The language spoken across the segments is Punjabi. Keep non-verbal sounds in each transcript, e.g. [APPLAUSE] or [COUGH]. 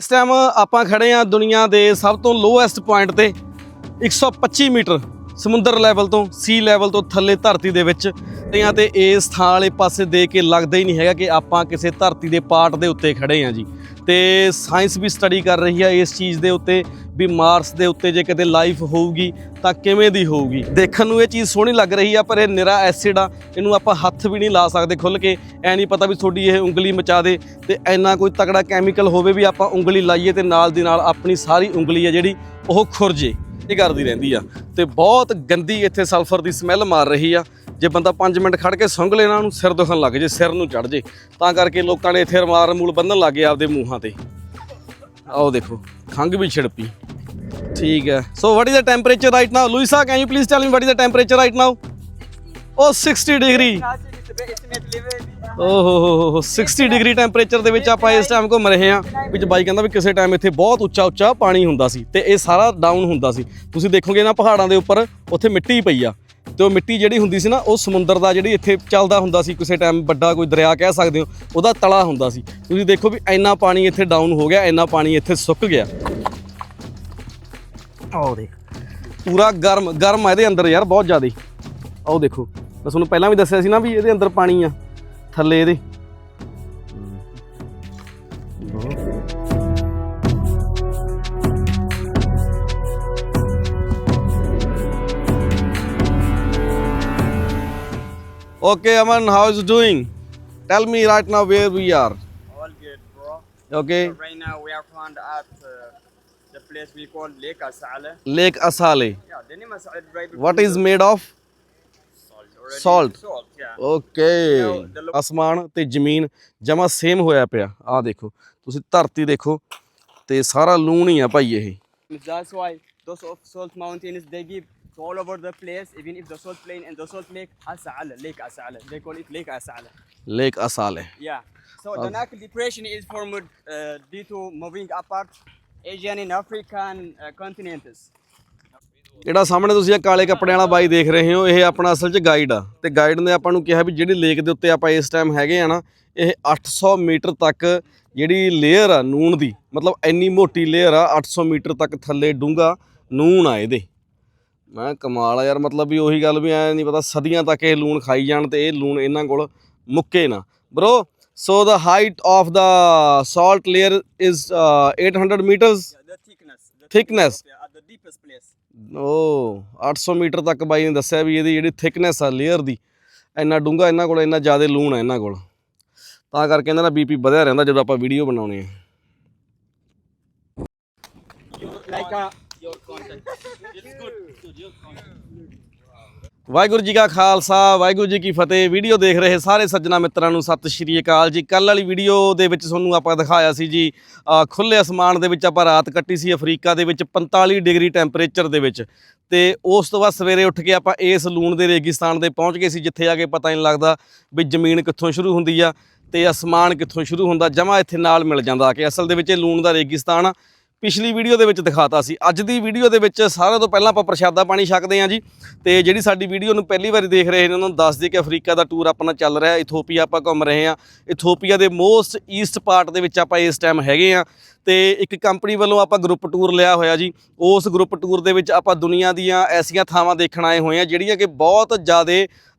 ਇਸ ਟਾਈਮ ਆਪਾਂ ਖੜੇ ਆ ਦੁਨੀਆ ਦੇ ਸਭ ਤੋਂ ਲੋਐਸਟ ਪੁਆਇੰਟ ਤੇ 125 ਮੀਟਰ ਸਮੁੰਦਰ ਲੈਵਲ ਤੋਂ ਸੀ ਲੈਵਲ ਤੋਂ ਥੱਲੇ ਧਰਤੀ ਦੇ ਵਿੱਚ। ਤੇ ਆ ਤੇ ਇਸ ਥਾਂ ਵਾਲੇ ਪਾਸੇ ਦੇ ਕੇ ਲੱਗਦਾ ਹੀ ਨਹੀਂ ਹੈਗਾ ਕਿ ਆਪਾਂ ਕਿਸੇ ਧਰਤੀ ਦੇ ਪਾਰਟ ਦੇ ਉੱਤੇ ਖੜੇ ਆ ਜੀ। ਤੇ ਸਾਇੰਸ ਵੀ ਸਟੱਡੀ ਕਰ ਰਹੀ ਹੈ ਇਸ ਚੀਜ਼ ਦੇ ਉੱਤੇ। ਵੀ ਮਾਰਸ ਦੇ ਉੱਤੇ ਜੇ ਕਿਤੇ ਲਾਈਫ ਹੋਊਗੀ ਤਾਂ ਕਿਵੇਂ ਦੀ ਹੋਊਗੀ? ਦੇਖਣ ਨੂੰ ਇਹ ਚੀਜ਼ ਸੋਹਣੀ ਲੱਗ ਰਹੀ ਆ, ਪਰ ਇਹ ਨਿਰਾ ਐਸਿਡ ਆ, ਇਹਨੂੰ ਆਪਾਂ ਹੱਥ ਵੀ ਨਹੀਂ ਲਾ ਸਕਦੇ ਖੁੱਲ ਕੇ। ਐ ਨਹੀਂ ਪਤਾ ਵੀ ਤੁਹਾਡੀ ਇਹ ਉਂਗਲੀ ਮਚਾ ਦੇ ਤੇ ਐਨਾ ਕੋਈ ਤਕੜਾ ਕੈਮੀਕਲ ਹੋਵੇ ਵੀ ਆਪਾਂ ਉਂਗਲੀ ਲਾਈਏ ਤੇ ਨਾਲ ਦੀ ਨਾਲ ਆਪਣੀ ਸਾਰੀ ਉਂਗਲੀ ਆ ਜਿਹੜੀ ਉਹ ਖੁਰਜੇ, ਇਹ ਕਰਦੀ ਰਹਿੰਦੀ ਆ। ਤੇ ਬਹੁਤ ਗੰਦੀ ਇੱਥੇ ਸਲਫਰ ਦੀ ਸਮੈਲ ਮਾਰ ਰਹੀ ਆ। ਜੇ ਬੰਦਾ 5 ਮਿੰਟ ਖੜ ਕੇ ਸੁੰਘ ਲੈਣਾ ਉਹਨੂੰ ਸਿਰ ਦੁਖਣ ਲੱਗ ਜੇ, ਸਿਰ ਨੂੰ ਚੜ ਜੇ। ਤਾਂ ਕਰਕੇ ਲੋਕਾਂ ਨੇ ਇੱਥੇ ਰਮਾਰ ਮੂਲ ਬੰਨਣ ਲੱਗ ਗਏ ਆਪਦੇ ਮੂੰਹਾਂ ਤੇ। ਆਓ ਦੇਖੋ ਖੰਗ ਵੀ ਛਿੜਪੀ। ਠੀਕ ਹੈ। So what is the temperature right now Luisa can you please tell me what is the temperature right now uh 60 degree ਓਹ ਹੋ ਹੋ 60 ਡਿਗਰੀ ਟੈਂਪਰੇਚਰ ਦੇ ਵਿੱਚ ਆਪਾਂ ਇਸ ਟਾਈਮ ਘੁੰਮ ਰਹੇ ਹਾਂ। ਵਿੱਚ ਬਾਈ ਕਹਿੰਦਾ ਵੀ ਕਿਸੇ ਟਾਈਮ ਇੱਥੇ ਬਹੁਤ ਉੱਚਾ ਉੱਚਾ ਪਾਣੀ ਹੁੰਦਾ ਸੀ ਤੇ ਇਹ ਸਾਰਾ ਡਾਊਨ ਹੁੰਦਾ ਸੀ। ਤੁਸੀਂ ਦੇਖੋਗੇ ਨਾ ਪਹਾੜਾਂ ਦੇ ਉੱਪਰ, ਉੱਥੇ ਮਿੱਟੀ ਪਈ ਆ। ਤੇ ਉਹ ਮਿੱਟੀ ਜਿਹੜੀ ਹੁੰਦੀ ਸੀ ਨਾ ਉਹ ਸਮੁੰਦਰ ਦਾ ਜਿਹੜੀ ਇੱਥੇ ਚੱਲਦਾ ਹੁੰਦਾ ਸੀ ਕਿਸੇ ਟਾਈਮ ਵੱਡਾ ਕੋਈ ਦਰਿਆ ਕਹਿ ਸਕਦੇ ਹੋ ਉਹਦਾ ਤਲਾ ਹੁੰਦਾ ਸੀ। ਤੁਸੀਂ ਦੇਖੋ ਵੀ ਇੰਨਾ ਪਾਣੀ ਇੱਥੇ ਡਾਊਨ ਹੋ ਗਿਆ ਇੰਨਾ ਪਾਣੀ ਇੱਥੇ ਸੁੱਕ ਗਿਆ। ਆਓ ਦੇਖ। ਪੂਰਾ ਗਰਮ ਗਰਮ ਆ ਇਹਦੇ ਅੰਦਰ ਯਾਰ ਬਹੁਤ ਜ਼ਿਆਦਾ। ਆਓ ਦੇਖੋ। ਮੈਂ ਤੁਹਾਨੂੰ ਪਹਿਲਾਂ ਵੀ ਦੱਸਿਆ ਸੀ ਨਾ ਵੀ ਇਹਦੇ ਅੰਦਰ ਪਾਣੀ ਆ ਥੱਲੇ ਇਹਦੇ। Okay, Aman, how is it doing? Tell me right now where we are. All good, bro. Okay, So right now we are found at uh, the place we call Lake Asale. Lake Asale. Yeah, the name is right What is made of? salt. Already. Salt. Salt, yeah. Okay Now, the lo- ਅਸਮਾਨ ਤੇ ਜ਼ਮੀਨ ਜਮਾ ਸੇਮ ਹੋਇਆ ਪਿਆ ਆਹ ਦੇਖੋ ਤੁਸੀਂ ਧਰਤੀ ਦੇਖੋ ਤੇ ਸਾਰਾ ਲੂਣ ਹੀ ਆ ਭਾਈ ਇਹ That's why those of salt mountains they give all over the place, even if the salt plain and the salt lake Asale, Lake Asale. They call it Lake Asale. Lake Asale Yeah. So the Nile depression is formed uh, due to moving apart Asian and African uh, continents. ਜਿਹੜਾ ਸਾਹਮਣੇ ਤੁਸੀਂ ਇਹ ਕਾਲੇ ਕੱਪੜਿਆਂ ਵਾਲਾ ਬਾਈ ਦੇਖ ਰਹੇ ਹੋ ਇਹ ਆਪਣਾ ਅਸਲ 'ਚ ਗਾਈਡ ਆ ਤੇ ਗਾਈਡ ਨੇ ਆਪਾਂ ਨੂੰ ਕਿਹਾ ਵੀ ਜਿਹੜੀ ਲੇਕ ਦੇ ਉੱਤੇ ਆਪਾਂ ਇਸ ਟਾਈਮ ਹੈਗੇ ਆ ਨਾ ਇਹ 800 ਮੀਟਰ ਤੱਕ ਜਿਹੜੀ ਲੇਅਰ ਆ ਨੂਣ ਦੀ ਮਤਲਬ ਇੰਨੀ ਮੋਟੀ ਲੇਅਰ ਆ 800 ਮੀਟਰ ਤੱਕ ਥੱਲੇ ਡੂੰਗਾ ਨੂਣ ਆ ਇਹਦੇ ਮੈਂ ਕਮਾਲ ਆ ਯਾਰ ਮਤਲਬ ਵੀ ਉਹੀ ਗੱਲ ਵੀ ਐ ਨਹੀਂ ਪਤਾ ਸਦੀਆਂ ਤੱਕ ਇਹ ਲੂਣ ਖਾਈ ਜਾਣ ਤੇ ਇਹ ਲੂਣ ਇਹਨਾਂ ਕੋਲ ਮੁੱਕੇ ਨਾ bro so the height of the salt layer is 800 metres Yeah, the thickness. The Thickness. Yeah, at the deepest place. ਓ 800 ਮੀਟਰ ਤੱਕ ਬਾਈ ਨੇ ਦੱਸਿਆ ਵੀ ਇਹਦੀ ਜਿਹੜੀ ਥਿਕਨੈਸ ਆ ਲੇਅਰ ਦੀ ਇੰਨਾ ਡੂੰਘਾ ਇਹਨਾਂ ਕੋਲ ਇੰਨਾ ਜ਼ਿਆਦਾ ਲੂਣ ਆ ਇਹਨਾਂ ਕੋਲ ਤਾਂ ਕਰਕੇ ਇਹਨਾਂ ਦਾ ਬੀਪੀ ਵਧਿਆ ਰਹਿੰਦਾ ਜਦੋਂ ਆਪਾਂ ਵੀਡੀਓ ਬਣਾਉਣੇ ਆ Like a, your contact. Waheguru ji ਕਾ ਖਾਲਸਾ ਵਾਹਿਗੁਰੂ ਜੀ ਕੀ ਫਤਿਹ। ਵੀਡੀਓ ਦੇਖ ਰਹੇ ਸਾਰੇ ਸੱਜਣਾ ਮਿੱਤਰਾਂ ਨੂੰ ਸਤਿ ਸ਼੍ਰੀ ਅਕਾਲ ਜੀ। ਕੱਲ ਵਾਲੀ ਵੀਡੀਓ ਦੇ ਵਿੱਚ ਤੁਹਾਨੂੰ ਆਪਾਂ ਦਿਖਾਇਆ ਸੀ ਜੀ ਅ, ਖੁੱਲੇ ਅਸਮਾਨ ਦੇ ਵਿੱਚ ਆਪਾਂ ਰਾਤ ਕੱਟੀ ਸੀ ਅਫਰੀਕਾ ਦੇ ਵਿੱਚ 45 ਡਿਗਰੀ ਟੈਂਪਰੇਚਰ ਦੇ ਵਿੱਚ। ਤੇ ਉਸ ਤੋਂ ਬਾਅਦ ਸਵੇਰੇ ਉੱਠ ਕੇ ਆਪਾਂ ਇਸ ਲੂਣ ਦੇ ਰੇਗਿਸਤਾਨ ਦੇ ਪਹੁੰਚ ਗਏ ਸੀ ਜਿੱਥੇ ਆ ਕੇ ਪਤਾ ਨਹੀਂ ਲੱਗਦਾ ਵੀ ਜ਼ਮੀਨ ਕਿੱਥੋਂ ਸ਼ੁਰੂ ਹੁੰਦੀ ਆ ਤੇ ਅਸਮਾਨ ਕਿੱਥੋਂ ਸ਼ੁਰੂ ਹੁੰਦਾ ਜਮਾ ਇੱਥੇ ਨਾਲ ਮਿਲ ਜਾਂਦਾ ਕਿ। ਅਸਲ ਦੇ ਵਿੱਚ ਇਹ ਲੂਣ ਦਾ ਰੇਗਿਸਤਾਨ ਆ। ਪਿਛਲੀ ਵੀਡੀਓ ਦੇ ਵਿੱਚ ਦਿਖਾਤਾ ਸੀ। ਅੱਜ ਦੀ ਵੀਡੀਓ ਦੇ ਵਿੱਚ ਸਾਰਿਆਂ ਤੋਂ ਪਹਿਲਾਂ ਆਪਾਂ ਪ੍ਰਸ਼ਾਦਾ ਪਾਣੀ ਛਕਦੇ ਹਾਂ ਜੀ। ਤੇ ਜਿਹੜੀ ਸਾਡੀ ਵੀਡੀਓ ਨੂੰ ਪਹਿਲੀ ਵਾਰੀ ਦੇਖ ਰਹੇ ਨੇ, ਉਹਨਾਂ ਨੂੰ ਦੱਸ ਦਈਏ ਕਿ ਅਫਰੀਕਾ ਦਾ ਟੂਰ ਆਪਣਾ ਚੱਲ ਰਿਹਾ ਇਥੋਪੀਆ ਆਪਾਂ ਘੁੰਮ ਰਹੇ ਹਾਂ। ਇਥੋਪੀਆ ਦੇ ਮੋਸਟ ਈਸਟ ਪਾਰਟ ਦੇ ਵਿੱਚ ਆਪਾਂ ਇਸ ਟਾਈਮ ਹੈਗੇ ਆ ਤੇ ਇੱਕ ਕੰਪਨੀ ਵੱਲੋਂ ਆਪਾਂ ਗਰੁੱਪ ਟੂਰ ਲਿਆ ਹੋਇਆ ਜੀ। ਉਸ ਗਰੁੱਪ ਟੂਰ ਦੇ ਵਿੱਚ ਆਪਾਂ ਦੁਨੀਆ ਦੀਆਂ ਐਸੀਆਂ ਥਾਵਾਂ ਦੇਖਣ ਆਏ ਹੋਏ ਆ ਜਿਹੜੀਆਂ ਕਿ ਬਹੁਤ ਜ਼ਿਆਦਾ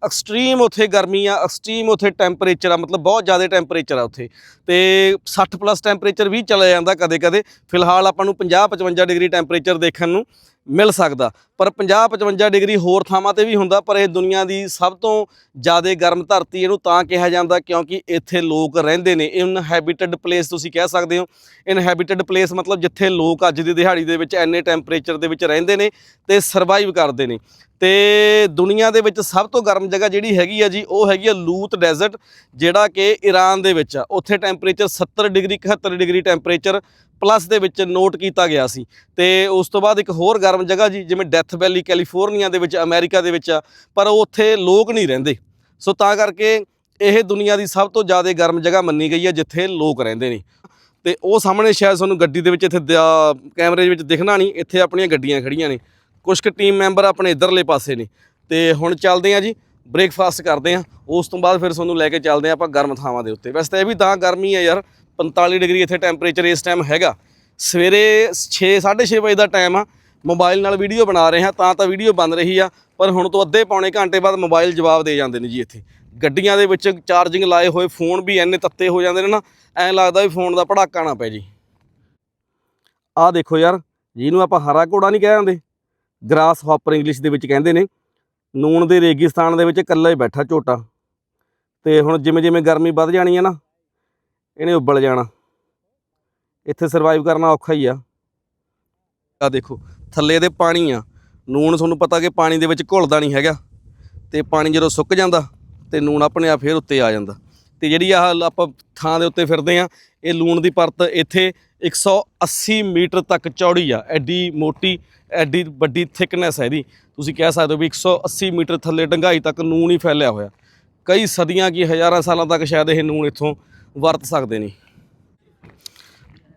ਐਕਸਟ੍ਰੀਮ ਉੱਥੇ ਗਰਮੀ ਆ ਐਕਸਟ੍ਰੀਮ ਉੱਥੇ ਟੈਂਪਰੇਚਰ ਆ, ਮਤਲਬ ਬਹੁਤ ਜ਼ਿਆਦਾ ਟੈਂਪਰੇਚਰ ਆ ਉੱਥੇ। ਤੇ 60 ਪਲੱਸ ਟੈਂਪਰੇਚਰ ਵੀ ਚਲਾ ਜਾਂਦਾ ਕਦੇ-ਕਦੇ। ਫਿਲਹਾਲ ਆਪਾਂ ਨੂੰ 50-55 ਡਿਗਰੀ ਟੈਂਪਰੇਚਰ ਦੇਖਣ ਨੂੰ ਮਿਲ ਸਕਦਾ। ਪਰ 50-55 ਡਿਗਰੀ ਹੋਰ ਥਾਵਾਂ ਤੇ ਵੀ ਹੁੰਦਾ, ਪਰ ਇਹ ਦੁਨੀਆ ਦੀ ਸਭ ਤੋਂ ਜ਼ਿਆਦਾ ਗਰਮ ਧਰਤੀ ਇਹਨੂੰ ਤਾਂ ਕਿਹਾ ਜਾਂਦਾ ਕਿਉਂਕਿ ਇੱਥੇ ਲੋਕ ਰਹਿੰਦੇ ਨੇ। ਇਨਹੈਬਿਟਡ ਪਲੇਸ ਤੁਸੀਂ ਕਹਿ ਸਕਦੇ ਹੋ। ਇਨਹੈਬਿਟਡ ਪਲੇਸ ਮਤਲਬ ਜਿੱਥੇ ਲੋਕ ਅੱਜ ਦੀ ਦਿਹਾੜੀ ਦੇ ਵਿੱਚ ਐਨੇ ਟੈਂਪਰੇਚਰ ਦੇ ਵਿੱਚ ਰਹਿੰਦੇ ਨੇ ਤੇ ਸਰਵਾਈਵ ਕਰਦੇ ਨੇ। ਤੇ ਦੁਨੀਆ ਦੇ ਵਿੱਚ ਸਭ ਤੋਂ ਗਰਮ ਜਗ੍ਹਾ ਜਿਹੜੀ ਹੈਗੀ ਆ ਜੀ, ਉਹ ਹੈਗੀ ਆ ਲੂਤ ਡੈਜ਼ਰਟ, ਜਿਹੜਾ ਕਿ ਈਰਾਨ ਦੇ ਵਿੱਚ ਆ। ਉੱਥੇ temperature 70 degree 71 degree temperature plus ਦੇ ਵਿੱਚ ਨੋਟ ਕੀਤਾ ਗਿਆ ਸੀ। ਤੇ ਉਸ ਤੋਂ ਬਾਅਦ ਇੱਕ ਹੋਰ ਗਰਮ ਜਗ੍ਹਾ ਜੀ, ਜਿਵੇਂ ਡੈਥ ਵੈਲੀ ਕੈਲੀਫੋਰਨੀਆ ਦੇ ਵਿੱਚ, ਅਮਰੀਕਾ ਦੇ ਵਿੱਚ ਆ, ਪਰ ਉਹ ਉੱਥੇ ਲੋਕ ਨਹੀਂ ਰਹਿੰਦੇ। ਸੋ ਤਾਂ ਕਰਕੇ ਇਹ ਦੁਨੀਆ ਦੀ ਸਭ ਤੋਂ ਜ਼ਿਆਦਾ ਗਰਮ ਜਗ੍ਹਾ ਮੰਨੀ ਗਈ ਹੈ, ਜਿੱਥੇ ਲੋਕ ਰਹਿੰਦੇ ਨੇ। ਤੇ ਉਹ ਸਾਹਮਣੇ ਸ਼ਾਇਦ ਤੁਹਾਨੂੰ ਗੱਡੀ ਦੇ ਵਿੱਚ ਇੱਥੇ ਦਿਆ- ਕੈਮਰੇ ਦੇ ਵਿੱਚ ਦਿਖਣਾ ਨਹੀਂ, ਇੱਥੇ ਆਪਣੀਆਂ ਗੱਡੀਆਂ ਖੜੀਆਂ ਨੇ। ਕੁਝ ਕੁ ਟੀਮ ਮੈਂਬਰ ਆਪਣੇ ਇਧਰਲੇ ਪਾਸੇ ਨੇ। ਤੇ ਹੁਣ ਚੱਲਦੇ ਆ ਜੀ ਬ੍ਰੇਕਫਾਸਟ ਕਰਦੇ ਆ ਉਸ ਤੋਂ ਬਾਅਦ ਫਿਰ ਤੁਹਾਨੂੰ ਲੈ ਕੇ ਚੱਲਦੇ ਆ ਆਪਾਂ ਗਰਮ ਥਾਵਾਂ ਦੇ ਉੱਤੇ। ਵੈਸੇ ਤਾਂ ਇਹ ਵੀ ਤਾਂ ਗਰਮੀ ਆ ਯਾਰ 45 ਡਿਗਰੀ ਇੱਥੇ ਟੈਂਪਰੇਚਰ ਇਸ ਟਾਈਮ ਹੈਗਾ। ਸਵੇਰੇ 6 6:30 ਵਜੇ ਦਾ ਟਾਈਮ ਆ। ਮੋਬਾਈਲ ਨਾਲ ਵੀਡੀਓ ਬਣਾ ਰਹੇ ਹਾਂ, ਤਾਂ ਤਾਂ ਵੀਡੀਓ ਬਣ ਰਹੀ ਆ, ਪਰ ਹੁਣ ਤੋਂ ਅੱਧੇ ਪੌਣੇ ਘੰਟੇ ਬਾਅਦ ਮੋਬਾਈਲ ਜਵਾਬ ਦੇ ਜਾਂਦੇ ਨੇ ਜੀ ਇੱਥੇ। ਗੱਡੀਆਂ ਦੇ ਵਿੱਚ ਚਾਰਜਿੰਗ ਲਾਏ ਹੋਏ ਫੋਨ ਵੀ ਐਨੇ ਤੱਤੇ ਹੋ ਜਾਂਦੇ ਨੇ ਨਾ, ਐਂ ਲੱਗਦਾ ਵੀ ਫੋਨ ਦਾ ਪੜਾਕਾ ਨਾ ਪੈ ਜੀ। ਆਹ ਦੇਖੋ ਯਾਰ, ਜਿਹਨੂੰ ਆਪਾਂ ਹਰਾ ਘੋੜਾ ਨਹੀਂ ਕਹਿ ਜਾਂਦੇ ਗ੍ਰਾਸ ਹਾਪਰ ਇੰਗਲਿਸ਼ ਦੇ ਵਿੱਚ ਕਹਿੰਦੇ ਨੇ ਨੂਣ ਦੇ ਰੇਗਿਸਤਾਨ ਦੇ ਵਿੱਚ ਇਕੱਲਾ ਹੀ ਬੈਠਾ ਝੋਟਾ, ਤੇ ਹੁਣ ਜਿਵੇਂ ਜਿਵੇਂ ਗਰਮੀ ਵੱਧ ਜਾਣੀ ਹੈ ਨਾ, ਇਹਨੇ ਉੱਬਲ ਜਾਣਾ। ਇੱਥੇ ਸਰਵਾਈਵ ਕਰਨਾ ਔਖਾ ਹੀ ਆ। ਆ ਦੇਖੋ ਥੱਲੇ ਦੇ ਪਾਣੀ ਆ। ਨੂਣ ਤੁਹਾਨੂੰ ਪਤਾ ਕਿ ਪਾਣੀ ਦੇ ਵਿੱਚ ਘੁਲਦਾ ਨਹੀਂ ਹੈਗਾ। ਤੇ ਪਾਣੀ ਜਦੋਂ ਸੁੱਕ ਜਾਂਦਾ, ਤੇ ਨੂਣ ਆਪਣੇ ਆਪ ਫੇਰ ਉੱਤੇ ਆ ਜਾਂਦਾ। ਤੇ ਜਿਹੜੀ ਆਹ ਆਪਾਂ ਥਾਂ ਦੇ ਉੱਤੇ ਫਿਰਦੇ ਆ, ਇਹ ਲੂਣ ਦੀ ਪਰਤ ਇੱਥੇ 180 ਮੀਟਰ ਤੱਕ ਚੌੜੀ ਆ। ਐਡੀ ਮੋਟੀ, ਐਡੀ ਵੱਡੀ ਥਿਕਨੈਸ ਹੈ ਇਹਦੀ। ਤੁਸੀਂ ਕਹਿ ਸਕਦੇ ਹੋ ਵੀ 180 ਮੀਟਰ ਥੱਲੇ ਡੰਗਾਈ ਤੱਕ ਨੂਣ ਹੀ ਫੈਲਿਆ ਹੋਇਆ। ਕਈ ਸਦੀਆਂ ਕੀ ਹਜ਼ਾਰਾਂ ਸਾਲਾਂ ਤੱਕ ਸ਼ਾਇਦ ਇਹ ਨੂਣ ਇੱਥੋਂ ਵਰਤ ਸਕਦੇ ਨੇ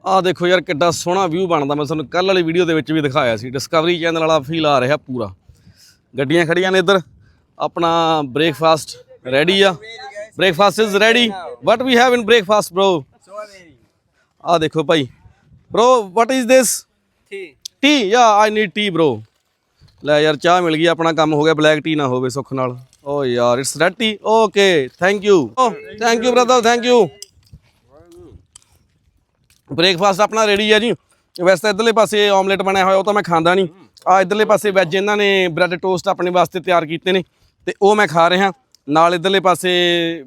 ਆਹ ਦੇਖੋ ਯਾਰ ਕਿੱਡਾ ਸੋਹਣਾ ਵਿਊ ਬਣਦਾ। ਮੈਂ ਤੁਹਾਨੂੰ ਕੱਲ ਵਾਲੀ ਵੀਡੀਓ ਦੇ ਵਿੱਚ ਵੀ ਦਿਖਾਇਆ ਸੀ। ਡਿਸਕਵਰੀ ਚੈਨਲ ਵਾਲਾ ਫੀਲ ਆ ਰਿਹਾ ਪੂਰਾ। ਗੱਡੀਆਂ ਖੜੀਆਂ ਨੇ ਇੱਧਰ। ਆਪਣਾ ਬ੍ਰੇਕਫਾਸਟ ਰੈਡੀ ਆ। Breakfast is ready what we have in breakfast bro? ਆਹ ਦੇਖੋ ਭਾਈ। Bro, what is this? Tea. Tea yeah I need T bro ਲੈ ਯਾਰ, ਚਾਹ ਮਿਲ ਗਈ। ਆਪਣਾ ਕੰਮ ਹੋ ਗਿਆ। ਬਲੈਕ ਟੀ ਨਾ ਹੋਵੇ ਸੁੱਖ ਨਾਲ। ਓ ਯਾਰ it's red tea okay thank you oh thank you brother thank you breakfast ਆਪਣਾ ਰੈਡੀ ਹੈ ਜੀ। ਵੈਸੇ ਤਾਂ ਇਧਰਲੇ ਪਾਸੇ ਆਮਲੇਟ ਬਣਿਆ ਹੋਇਆ, ਉਹ ਤਾਂ ਮੈਂ ਖਾਂਦਾ ਨਹੀਂ। ਆ ਇਧਰਲੇ ਪਾਸੇ ਵੈਜ ਇਹਨਾਂ ਨੇ ਬ੍ਰੈਡ ਟੋਸਟ ਆਪਣੇ ਵਾਸਤੇ ਤਿਆਰ ਕੀਤੇ ਨੇ, ਤੇ ਉਹ ਮੈਂ ਖਾ ਰਿਹਾ। ਨਾਲ ਇਧਰਲੇ ਪਾਸੇ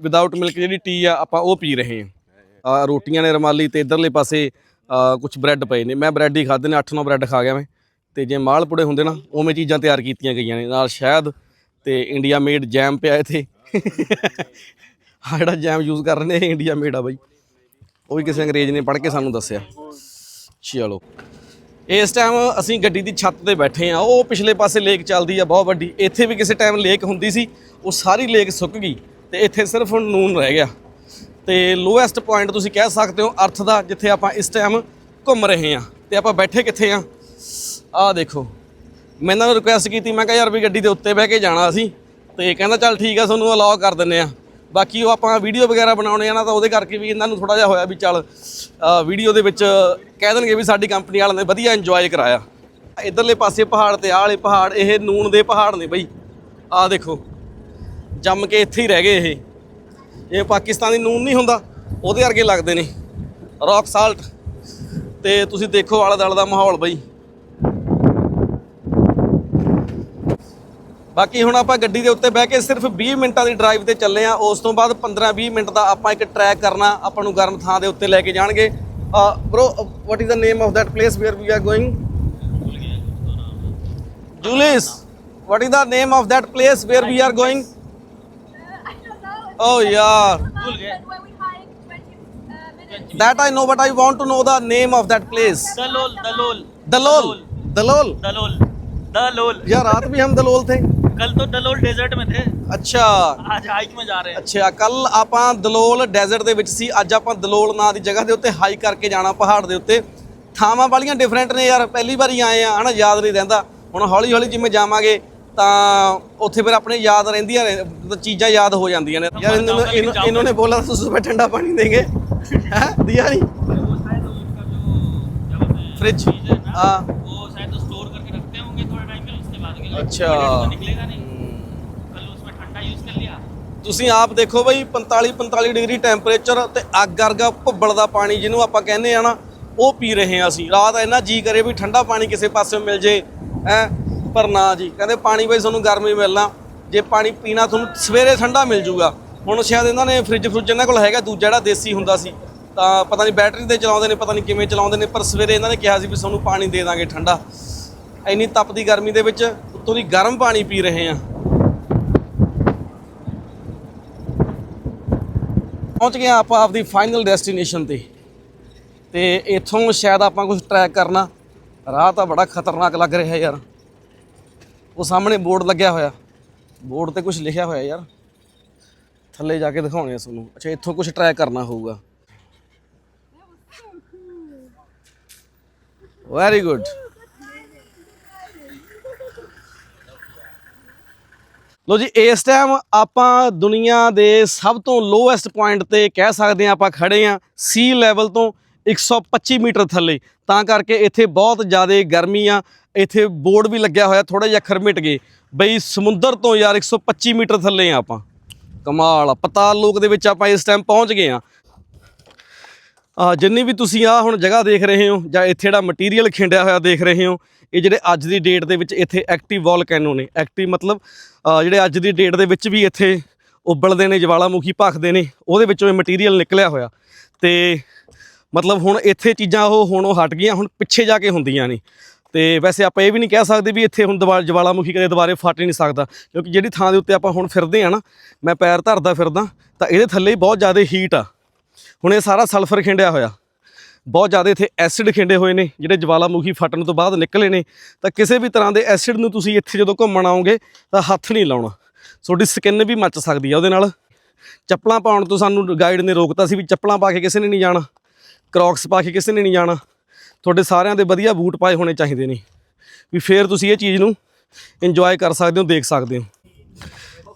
ਵਿਦਆਊਟ ਮਿਲਕ ਜਿਹੜੀ ਟੀ ਆ, ਆਪਾਂ ਉਹ ਪੀ ਰਹੇ ਹਾਂ। ਰੋਟੀਆਂ ਨੇ ਰਮਾਲੀ ਤੇ ਇਧਰਲੇ ਪਾਸੇ ਕੁਝ ਬ੍ਰੈਡ ਪਏ ਨੇ। ਮੈਂ ਬ੍ਰੈਡ ਹੀ ਖਾਦੇ ਨੇ 8-9 ਬ੍ਰੈਡ ਖਾ ਗਿਆ ਮੈਂ। ਤੇ ਜੇ ਮਾਲਪੂੜੇ ਹੁੰਦੇ ਨਾ ਉਵੇਂ ਚੀਜ਼ਾਂ ਤਿਆਰ ਕੀਤੀਆਂ ਗਈਆਂ ਨੇ। ਨਾਲ ਸ਼ਹਿਦ ਤੇ ਇੰਡੀਆ ਮੇਡ ਜੈਮ ਪਿਆ ਇੱਥੇ। ਆ ਜਿਹੜਾ ਜੈਮ ਯੂਜ਼ ਕਰ ਰਹੇ ਨੇ ਇੰਡੀਆ ਮੇਡ ਆ ਬਾਈ। ਉਹ ਵੀ ਕਿਸੇ ਅੰਗਰੇਜ਼ ਨੇ ਪੜ੍ਹ ਕੇ ਸਾਨੂੰ ਦੱਸਿਆ। ਚਲੋ। ਇਸ ਟਾਈਮ ਅਸੀਂ ਗੱਡੀ ਦੀ ਛੱਤ ਤੇ ਬੈਠੇ ਆ ਉਹ ਪਿਛਲੇ ਪਾਸੇ ਲੇਕ ਚੱਲਦੀ ਆ, ਬਹੁਤ ਵੱਡੀ। ਇੱਥੇ ਵੀ ਕਿਸੇ ਟਾਈਮ ਲੇਕ ਹੁੰਦੀ ਸੀ। ਉਹ ਸਾਰੀ ਲੇਕ ਸੁੱਕ ਗਈ ਤੇ ਇੱਥੇ ਸਿਰਫ ਨੂਨ ਰਹਿ ਗਿਆ। ਤੇ ਲੋਐਸਟ ਪੁਆਇੰਟ ਤੁਸੀਂ ਕਹਿ ਸਕਦੇ ਹੋ ਅਰਥ ਦਾ, ਜਿੱਥੇ ਆਪਾਂ ਇਸ ਟਾਈਮ ਘੁੰਮ ਰਹੇ ਆ ਤੇ ਆਪਾਂ ਬੈਠੇ ਕਿੱਥੇ ਆ ਆਹ ਦੇਖੋ। ਮੈਂ ਇਹਨਾਂ ਨੂੰ ਰਿਕੁਐਸਟ ਕੀਤੀ, ਮੈਂ ਕਿਹਾ ਯਾਰ ਵੀ ਗੱਡੀ ਦੇ ਉੱਤੇ ਬਹਿ ਕੇ ਜਾਣਾ ਅਸੀਂ ਤੇ ਕਹਿੰਦਾ ਚੱਲ ਠੀਕ ਆ, ਤੁਹਾਨੂੰ ਅਲਾਉ ਕਰ ਦਿੰਨੇ ਆ ਬਾਕੀ ਉਹ ਆਪਾਂ ਵੀਡੀਓ ਵਗੈਰਾ ਬਣਾਉਣੇ ਆ ਨਾ ਤਾਂ ਉਹਦੇ ਕਰਕੇ ਵੀ ਇਹਨਾਂ ਨੂੰ ਥੋੜਾ ਜਿਹਾ ਹੋਇਆ ਵੀ ਚੱਲ ਵੀਡੀਓ ਦੇ ਵਿੱਚ ਕਹਿ ਦੇਣਗੇ ਵੀ ਸਾਡੀ ਕੰਪਨੀ ਵਾਲਿਆਂ ਨੇ ਵਧੀਆ ਇੰਜੋਏ ਕਰਾਇਆ। ਇਧਰਲੇ ਪਾਸੇ ਪਹਾੜ ਤੇ ਆਹ ਵਾਲੇ ਪਹਾੜ, ਇਹ ਨੂਨ ਦੇ ਪਹਾੜ ਨੇ ਬਈ। ਆਹ ਦੇਖੋ, ਜੰਮ ਕੇ ਇੱਥੇ ਹੀ ਰਹਿ ਗਏ ਇਹ। ਇਹ ਪਾਕਿਸਤਾਨੀ ਨੂਨ ਨਹੀਂ ਹੁੰਦਾ, ਉਹਦੇ ਵਰਗੇ ਲੱਗਦੇ ਨੇ। Rock salt. ਤੇ ਤੁਸੀਂ ਦੇਖੋ ਆਲੇ ਦੁਆਲੇ ਦਾ ਮਾਹੌਲ ਬਈ। ਬਾਕੀ ਹੁਣ ਆਪਾਂ ਗੱਡੀ ਦੇ ਉੱਤੇ ਬਹਿ ਕੇ ਸਿਰਫ 20 ਮਿੰਟਾਂ ਦੀ ਡਰਾਈਵ ਤੇ ਚੱਲੇ ਆ ਉਸ ਤੋਂ ਬਾਅਦ 15-20 ਮਿੰਟ ਦਾ ਆਪਾਂ ਇੱਕ ਟਰੈਕ ਕਰਨਾ ਆਪਾਂ ਨੂੰ ਗਰਮ ਥਾਂ ਦੇ ਉੱਤੇ ਲੈ ਕੇ ਜਾਣਗੇ bro what is the name of that place where we are going Julius what is the name of that place where we are going Oh yeah. That I know, but I want to know the name of that place. Dalol, Dalol. Dalol. Dalol. Dalol. Dalol. Dalol. यार रात भी हम कल तो दलोल डेजर्ट में थे अच्छा आज हाइक में जा रहे हैं ਅੱਛਾ ਕੱਲ ਆਪਾਂ ਦਲੋਲ ਡੈਜ਼ਰਟ ਦੇ ਵਿੱਚ ਸੀ ਅੱਜ ਆਪਾਂ ਦਲੋਲ ਨਾਂ ਦੀ ਜਗ੍ਹਾ ਦੇ ਉੱਤੇ ਹਾਈਕ ਕਰਕੇ ਜਾਣਾ ਪਹਾੜ ਦੇ ਉੱਤੇ ਥਾਵਾਂ ਵਾਲੀਆਂ ਡਿਫਰੈਂਟ ਨੇ ਯਾਰ ਪਹਿਲੀ ਵਾਰੀ ਆਏ ਆ ਹਨਾ ਯਾਦ ਨਹੀਂ ਰਹਿੰਦਾ ਹੁਣ ਹੌਲੀ ਹੌਲੀ ਜਿਵੇਂ ਜਾਵਾਂਗੇ ਤਾਂ ਉੱਥੇ ਫਿਰ ਆਪਣੇ ਯਾਦ ਰਹਿੰਦੀਆਂ ਨੇ ਤਾਂ ਚੀਜ਼ਾਂ ਯਾਦ ਹੋ ਜਾਂਦੀਆਂ ਨੇ ਯਾਰ ਇਹਨਾਂ ਨੂੰ ਇਹਨਾਂ- ਇਹਨਾਂ ਨੇ ਬੋਲਾ ਤੁਸੀਂ ਸੁਬਹ ਠੰਡਾ ਪਾਣੀ ਦੇਂਗੇ ਹੈ ਦਿਆ ਨਹੀਂ वो शायद उसका जो जब में फ्रिज फ्रीज है ना हाँ में उसके बाद के लिए अच्छा। तो निकलेगा नहीं कल उसमें ठंडा यूज कर लिया ਤੁਸੀਂ ਆਪ ਦੇਖੋ ਬਈ 45 45 ਡਿਗਰੀ ਟੈਂਪਰੇਚਰ ਤੇ ਅੱਗ ਵਰਗਾ ਭੁੱਬਲ ਦਾ ਪਾਣੀ ਜਿਹਨੂੰ ਆਪਾਂ ਕਹਿੰਦੇ ਆ ਨਾ ਉਹ ਪੀ ਰਹੇ ਆ ਅਸੀਂ ਰਾਤ ਇੰਨਾ ਜੀ ਕਰੇ ਵੀ ਠੰਡਾ ਪਾਣੀ ਕਿਸੇ ਪਾਸੇ ਮਿਲ ਜੇ ਹੈ ਪਰ ਨਾ ਜੀ ਕਹਿੰਦੇ ਪਾਣੀ ਬਈ ਤੁਹਾਨੂੰ ਗਰਮੀ ਮਿਲਣਾ ਜੇ ਪਾਣੀ ਪੀਣਾ ਤੁਹਾਨੂੰ ਸਵੇਰੇ ਠੰਡਾ ਮਿਲ ਜੂਗਾ ਹੁਣ ਸ਼ਾਇਦ ਇਹਨਾਂ ਨੇ ਫ੍ਰਿਜ ਫਰੁੱਜ ਇਹਨਾਂ ਕੋਲ ਹੈਗਾ ਦੂਜਾ ਜਿਹੜਾ ਦੇਸੀ ਹੁੰਦਾ ਸੀ ਤਾਂ ਪਤਾ ਨਹੀਂ ਬੈਟਰੀ ਤੇ ਚਲਾਉਂਦੇ ਨੇ ਪਤਾ ਨਹੀਂ ਕਿਵੇਂ ਚਲਾਉਂਦੇ ਨੇ ਪਰ ਸਵੇਰੇ ਇਹਨਾਂ ਨੇ ਕਿਹਾ ਸੀ ਵੀ ਤੁਹਾਨੂੰ ਪਾਣੀ ਦੇ ਦਾਂਗੇ ਠੰਡਾ ਇੰਨੀ ਤਪਦੀ ਗਰਮੀ ਦੇ ਵਿੱਚ ਉੱਤੋਂ ਦੀ ਗਰਮ ਪਾਣੀ ਪੀ ਰਹੇ ਆ ਪਹੁੰਚ ਗਏ ਹਾਂ ਆਪਾਂ ਆਪਦੀ ਫਾਈਨਲ ਡੈਸਟੀਨੇਸ਼ਨ ਤੇ। ਤੇ ਇੱਥੋਂ ਸ਼ਾਇਦ ਆਪਾਂ ਕੁਝ ਟਰੈਕ ਕਰਨਾ। ਰਾਹ ਤਾਂ ਬੜਾ ਖਤਰਨਾਕ ਲੱਗ ਰਿਹਾ ਯਾਰ। ਉਹ ਸਾਹਮਣੇ ਬੋਰਡ ਲੱਗਿਆ ਹੋਇਆ। ਬੋਰਡ ਤੇ ਕੁਝ ਲਿਖਿਆ ਹੋਇਆ ਯਾਰ। ਥੱਲੇ ਜਾ ਕੇ ਦਿਖਾਉਣੇ ਆ ਤੁਹਾਨੂੰ। ਅੱਛਾ, ਇੱਥੋਂ ਕੁਝ ਟਰੈਕ ਕਰਨਾ ਹੋਊਗਾ। ਵੈਰੀ ਗੁੱਡ ਲੋ ਜੀ, ਇਸ ਟਾਈਮ ਆਪਾਂ ਦੁਨੀਆ ਦੇ ਸਭ ਤੋਂ ਲੋਐਸਟ ਪੁਆਇੰਟ ਤੇ ਕਹਿ ਸਕਦੇ ਹਾਂ ਆਪਾਂ ਖੜੇ ਹਾਂ ਸੀ ਲੈਵਲ ਤੋਂ 125 ਮੀਟਰ ਥੱਲੇ। ਤਾਂ ਕਰਕੇ ਇੱਥੇ ਬਹੁਤ ਜ਼ਿਆਦਾ ਗਰਮੀ ਆ, ਇੱਥੇ ਬੋਰਡ ਵੀ ਲੱਗਿਆ ਹੋਇਆ ਥੋੜਾ ਜਿਹਾ ਅੱਖਰ ਮਿਟ ਗਏ। ਬਈ ਸਮੁੰਦਰ ਤੋਂ ਯਾਰ 125 ਮੀਟਰ ਥੱਲੇ ਆ ਆਪਾਂ। ਕਮਾਲ ਆ, ਪਤਾਲ ਲੋਕ ਦੇ ਵਿੱਚ ਆਪਾਂ ਇਸ ਟਾਈਮ ਪਹੁੰਚ ਗਏ ਆ। ਆ, ਜਿੰਨੀ ਵੀ ਤੁਸੀਂ ਆ ਹੁਣ ਜਗ੍ਹਾ ਦੇਖ ਰਹੇ ਹੋ, ਜਾਂ ਇੱਥੇ ਜਿਹੜਾ ਮਟੀਰੀਅਲ ਖਿੰਡਿਆ ਹੋਇਆ ਦੇਖ ਰਹੇ ਹੋ, ਇਹ ਜਿਹੜੇ ਅੱਜ ਦੀ ਡੇਟ ਦੇ ਵਿੱਚ ਇੱਥੇ ਐਕਟਿਵ ਵੋਲਕੈਨੋ ਨੇ। ਐਕਟਿਵ ਮਤਲਬ ਜਿਹੜੇ ਅੱਜ ਦੀ ਡੇਟ ਦੇ ਵਿੱਚ ਵੀ ਇੱਥੇ ਉਬਲਦੇ ਨੇ, ਜਵਾਲਾਮੁਖੀ ਭਖਦੇ ਨੇ, ਉਹਦੇ ਵਿੱਚੋਂ ਇਹ ਮਟੀਰੀਅਲ ਨਿਕਲਿਆ ਹੋਇਆ। ਤੇ ਮਤਲਬ ਹੁਣ ਇੱਥੇ ਚੀਜ਼ਾਂ ਉਹ ਹੁਣ ਉਹ ਹਟ ਗਈਆਂ, ਹੁਣ ਪਿੱਛੇ ਜਾ ਕੇ ਹੁੰਦੀਆਂ ਨੇ। ਤੇ ਵੈਸੇ ਆਪਾਂ ਇਹ ਵੀ ਨਹੀਂ ਕਹਿ ਸਕਦੇ ਵੀ ਇੱਥੇ ਹੁਣ ਦੁਬਾਰਾ ਜਵਾਲਾਮੁਖੀ ਕਦੇ ਦੁਬਾਰੇ ਫਟ ਹੀ ਨਹੀਂ ਸਕਦਾ, ਕਿਉਂਕਿ ਜਿਹੜੀ ਥਾਂ ਦੇ ਉੱਤੇ ਆਪਾਂ ਹੁਣ ਫਿਰਦੇ ਆ ਨਾ, ਮੈਂ ਪੈਰ ਧਰਦਾ ਫਿਰਦਾ, ਤਾਂ ਇਹਦੇ ਥੱਲੇ ਹੀ ਬਹੁਤ ਜ਼ਿਆਦਾ ਹੀਟ ਆ। ਹੁਣ ਇਹ ਸਾਰਾ ਸਲਫਰ ਖਿੰਡਿਆ ਹੋਇਆ। ਬਹੁਤ ਜ਼ਿਆਦਾ ਇੱਥੇ ਐਸਿਡ ਖਿੰਡੇ ਹੋਏ ਨੇ, ਜਿਹੜੇ ਜਵਾਲਾਮੁਖੀ ਫਟਣ ਤੋਂ ਬਾਅਦ ਨਿਕਲੇ ਨੇ। ਤਾਂ ਕਿਸੇ ਵੀ ਤਰ੍ਹਾਂ ਦੇ ਐਸਿਡ ਨੂੰ ਤੁਸੀਂ ਇੱਥੇ ਜਦੋਂ ਘੁੰਮਣ ਆਓਗੇ, ਤਾਂ ਹੱਥ ਨਹੀਂ ਲਾਉਣਾ। ਤੁਹਾਡੀ ਸਕਿਨ ਵੀ ਮੱਚ ਸਕਦੀ ਆ ਉਹਦੇ ਨਾਲ। ਚੱਪਲਾਂ ਪਾਉਣ ਤੋਂ ਸਾਨੂੰ ਗਾਈਡ ਨੇ ਰੋਕਤਾ ਸੀ ਵੀ ਚੱਪਲਾਂ ਪਾ ਕੇ ਕਿਸੇ ਨੇ ਨਹੀਂ ਜਾਣਾ। ਕ੍ਰੌਕਸ ਪਾ ਕੇ ਕਿਸੇ ਨੇ ਨਹੀਂ ਜਾਣਾ। ਤੁਹਾਡੇ ਸਾਰਿਆਂ ਦੇ ਵਧੀਆ ਬੂਟ ਪਾਏ ਹੋਣੇ ਚਾਹੀਦੇ ਨੇ। ਵੀ ਫੇਰ ਤੁਸੀਂ ਇਹ ਚੀਜ਼ ਨੂੰ ਇੰਜੋਏ ਕਰ ਸਕਦੇ ਹੋ, ਦੇਖ ਸਕਦੇ ਹੋ।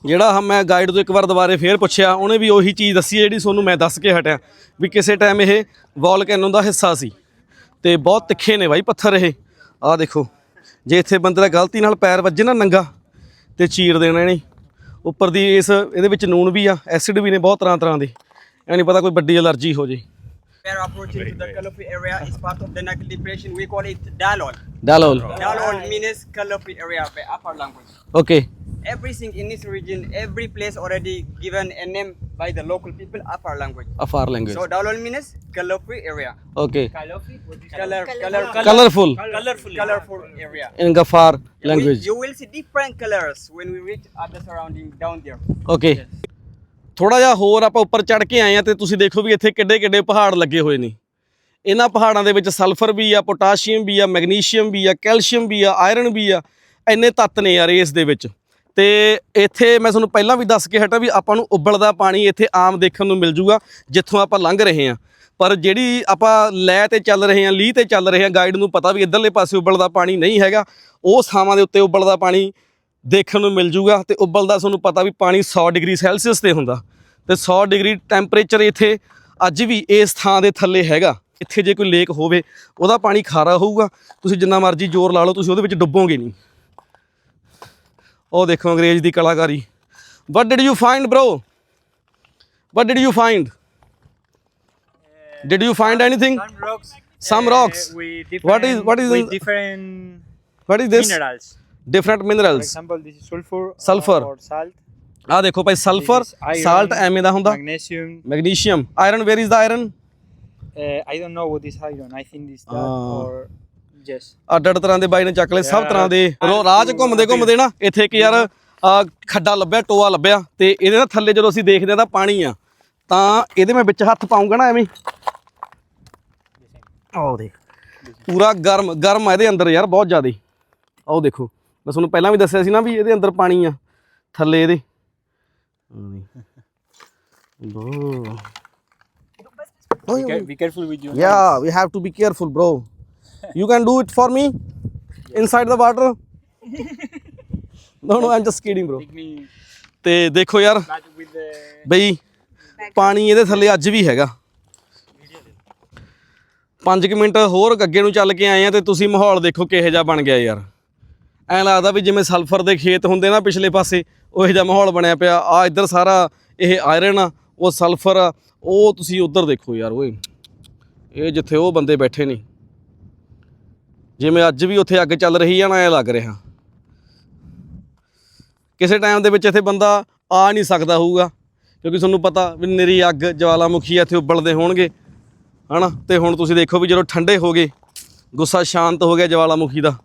ਜਿਹੜਾ ਮੈਂ ਗਾਈਡ ਤੋਂ ਇੱਕ ਵਾਰ ਦੁਬਾਰੇ ਫੇਰ ਪੁੱਛਿਆ ਉਹਨੇ ਵੀ ਉਹੀ ਚੀਜ਼ ਦੱਸੀ ਜਿਹੜੀ ਤੁਹਾਨੂੰ ਮੈਂ ਦੱਸ ਕੇ ਹਟਿਆ ਵੀ ਕਿਸੇ ਟਾਈਮ ਇਹ ਵੋਲਕੈਨੋ ਦਾ ਹਿੱਸਾ ਸੀ ਤੇ ਬਹੁਤ ਤਿੱਖੇ ਨੇ ਬਾਈ ਪੱਥਰ ਇਹ ਆਹ ਦੇਖੋ ਜੇ ਇੱਥੇ ਬੰਦੇ ਦਾ ਗਲਤੀ ਨਾਲ ਪੈਰ ਵੱਜੇ ਨਾ ਨੰਗਾ ਤੇ ਚੀਰ ਦੇਣਾ ਇਹਨੇ ਉੱਪਰ ਦੀ ਇਸ ਇਹਦੇ ਵਿੱਚ ਨੂਨ ਵੀ ਆ ਐਸਿਡ ਵੀ ਨੇ ਬਹੁਤ ਤਰ੍ਹਾਂ ਤਰ੍ਹਾਂ ਦੇ ਇਹ ਨਹੀਂ ਪਤਾ ਕੋਈ ਵੱਡੀ ਅਲਰਜੀ ਹੋ ਜੇ We are approaching to the Kalopi area. It's part of the Nagel Depression. We call it Dalol. Dalol Dalol means Kalopi area by upper language. Okay Everything in this region, every place already given a name by the local people, upper language. Afar language So Dalol means Kalopi area. Okay Color, color, color, colourful colorful, colorful area. In Afar We- language you will see different colors when we reach other surrounding down there. Okay ਥੋੜਾ ਜਿਹਾ ਹੋਰ ਆਪਾਂ ਉੱਪਰ ਚੜ ਕੇ ਆਏ ਆ ਤੇ ਤੁਸੀਂ ਦੇਖੋ ਵੀ ਇੱਥੇ ਕਿੱਡੇ ਕਿੱਡੇ ਪਹਾੜ ਲੱਗੇ ਹੋਏ ਨੇ ਇਹਨਾਂ ਪਹਾੜਾਂ ਦੇ ਵਿੱਚ ਸਲਫਰ ਵੀ ਆ ਪੋਟਾਸ਼ੀਅਮ ਵੀ ਆ ਮੈਗਨੀਸ਼ੀਅਮ ਵੀ ਆ ਕੈਲਸ਼ੀਅਮ ਵੀ ਆ ਆਇਰਨ ਵੀ ਆ ਇੰਨੇ ਤੱਤ ਨੇ ਯਾਰ ਇਸ ਦੇ ਵਿੱਚ ਤੇ ਇੱਥੇ ਮੈਂ ਤੁਹਾਨੂੰ ਪਹਿਲਾਂ ਵੀ ਦੱਸ ਕੇ ਹਟਾ ਵੀ ਆਪਾਂ ਨੂੰ ਉਬਲਦਾ ਪਾਣੀ ਇੱਥੇ ਆਮ ਦੇਖਣ ਨੂੰ ਮਿਲ ਜੂਗਾ, ਜਿੱਥੋਂ ਆਪਾਂ ਲੰਘ ਰਹੇ ਹਾਂ। ਪਰ ਜਿਹੜੀ ਆਪਾਂ ਲੈ ਤੇ ਚੱਲ ਰਹੇ ਹਾਂ, ਲੀਹ ਤੇ ਚੱਲ ਰਹੇ ਹਾਂ ਗਾਈਡ ਨੂੰ ਪਤਾ ਵੀ ਇਧਰਲੇ ਪਾਸੇ ਉਬਲਦਾ ਪਾਣੀ ਨਹੀਂ ਹੈਗਾ ਉਹ ਥਾਵਾਂ ਦੇ ਉੱਤੇ ਉਬਲਦਾ ਪਾਣੀ ਦੇਖਣ ਨੂੰ ਮਿਲ ਜੂਗਾ ਤੇ ਉਬਲਦਾ ਤੁਹਾਨੂੰ ਪਤਾ ਵੀ ਪਾਣੀ 100 ਡਿਗਰੀ ਸੈਲਸੀਅਸ ਤੇ ਹੁੰਦਾ। ਤੇ 100 ਡਿਗਰੀ ਟੈਂਪਰੇਚਰ ਇੱਥੇ ਅੱਜ ਵੀ ਇਸ ਥਾਂ ਦੇ ਥੱਲੇ ਹੈਗਾ। ਇੱਥੇ ਜੇ ਕੋਈ ਲੇਕ ਹੋਵੇ, ਉਹਦਾ ਪਾਣੀ ਖਾਰਾ ਹੋਊਗਾ। ਤੁਸੀਂ ਜਿੰਨਾ ਮਰਜ਼ੀ ਜ਼ੋਰ ਲਾ ਲਓ, ਤੁਸੀਂ ਉਹਦੇ ਵਿੱਚ ਡੁੱਬੋਗੇ ਨਹੀਂ। ਉਹ ਦੇਖੋ ਅੰਗਰੇਜ਼ ਦੀ ਕਲਾਕਾਰੀ what did you find bro what did you find did you find anything Some rocks. Some uh, rocks. With different, What is- what is with in- different what is this minerals. Different For minerals example, this is sulfur. or- Sulfur. Or salt. ਆ ਦੇਖੋ ਭਾਈ sulphur This is iron, salt ਐਵੇਂ ਦਾ ਹੁੰਦਾ Magnesium. Magnesium iron where is the iron Uh, I don't know what is iron. I think this that ਅੱਡ ਅੱਡ ਤਰ੍ਹਾਂ ਦੇ ਬਾਈ ਨੇ ਚੱਕ ਲਏ ਸਭ ਤਰ੍ਹਾਂ ਦੇ ਰੋ- ਰਾਹ 'ਚ ਘੁੰਮਦੇ ਘੁੰਮਦੇ ਨਾ ਇੱਥੇ ਇੱਕ ਯਾਰ ਆ, ਖੱਡਾ ਲੱਭਿਆ ਟੋਆ ਲੱਭਿਆ ਤੇ ਇਹਦੇ ਨਾਲ ਥੱਲੇ ਜਦੋਂ ਅਸੀਂ ਦੇਖਦੇ ਆ ਤਾਂ ਪਾਣੀ ਆ। ਤਾਂ ਇਹਦੇ ਮੈਂ ਵਿੱਚ ਹੱਥ ਪਾਉਂਗਾ ਨਾ ਐਵੇਂ। ਆਹ ਦੇਖ ਪੂਰਾ ਗਰਮ ਗਰਮ ਆ ਇਹਦੇ ਅੰਦਰ ਯਾਰ ਬਹੁਤ ਜ਼ਿਆਦਾ। ਆਹ ਦੇਖੋ ਮੈਂ ਤੁਹਾਨੂੰ ਪਹਿਲਾਂ ਵੀ ਦੱਸਿਆ ਸੀ ਨਾ ਵੀ ਇਹਦੇ ਅੰਦਰ ਪਾਣੀ ਆ ਥੱਲੇ ਇਹਦੇ। ਬੋ। Be, care- be careful with your. Yeah, we have to be careful, bro. You can do it for me inside the water. no, no, I'm just kidding, bro. Me ਤੇ ਦੇਖੋ ਯਾਰ back with the. ਬਈ ਪਾਣੀ ਇਹਦੇ ਥੱਲੇ ਅੱਜ ਵੀ ਹੈਗਾ 5 ਮਿੰਟ ਹੋਰ ਅੱਗੇ ਨੂੰ ਚੱਲ ਕੇ ਆਏ ਆ ਤੇ ਤੁਸੀਂ ਮਾਹੌਲ ਦੇਖੋ ਕਿਹੋ ਜਿਹਾ ਬਣ ਗਿਆ ਯਾਰ ਐਂ ਲੱਗਦਾ ਵੀ ਜਿਵੇਂ ਸਲਫਰ ਦੇ ਖੇਤ ਹੁੰਦੇ ਨਾ ਪਿਛਲੇ ਪਾਸੇ ਉਹ ਜਿਹਾ ਮਾਹੌਲ ਬਣਿਆ ਪਿਆ ਆ ਇੱਧਰ ਸਾਰਾ ਇਹ ਆਇਰਨ ਆ ਉਹ ਸਲਫਰ ਆ ਉਹ ਤੁਸੀਂ ਉੱਧਰ ਦੇਖੋ ਯਾਰ ਓਏ ਇਹ ਜਿੱਥੇ ਉਹ ਬੰਦੇ ਬੈਠੇ ਨੇ ਜਿਵੇਂ ਅੱਜ ਵੀ ਉੱਥੇ ਅੱਗ ਚੱਲ ਰਹੀ ਆ ਨਾ, ਐ ਲੱਗ ਰਿਹਾ। ਕਿਸੇ ਟਾਈਮ ਦੇ ਵਿੱਚ ਇੱਥੇ ਬੰਦਾ ਆ ਨਹੀਂ ਸਕਦਾ ਹੋਊਗਾ, ਕਿਉਂਕਿ ਤੁਹਾਨੂੰ ਪਤਾ ਵੀ ਨਿਰੀ, ਅੱਗ, ਜਵਾਲਾਮੁਖੀ ਇੱਥੇ ਉਬਲਦੇ ਹੋਣਗੇ, ਹਨਾ? ਤੇ ਹੁਣ ਤੁਸੀਂ ਦੇਖੋ ਵੀ ਜਦੋਂ ਠੰਡੇ ਹੋ ਗਏ, ਗੁੱਸਾ ਸ਼ਾਂਤ ਹੋ ਗਿਆ ਜਵਾਲਾਮੁਖੀ ਦਾ,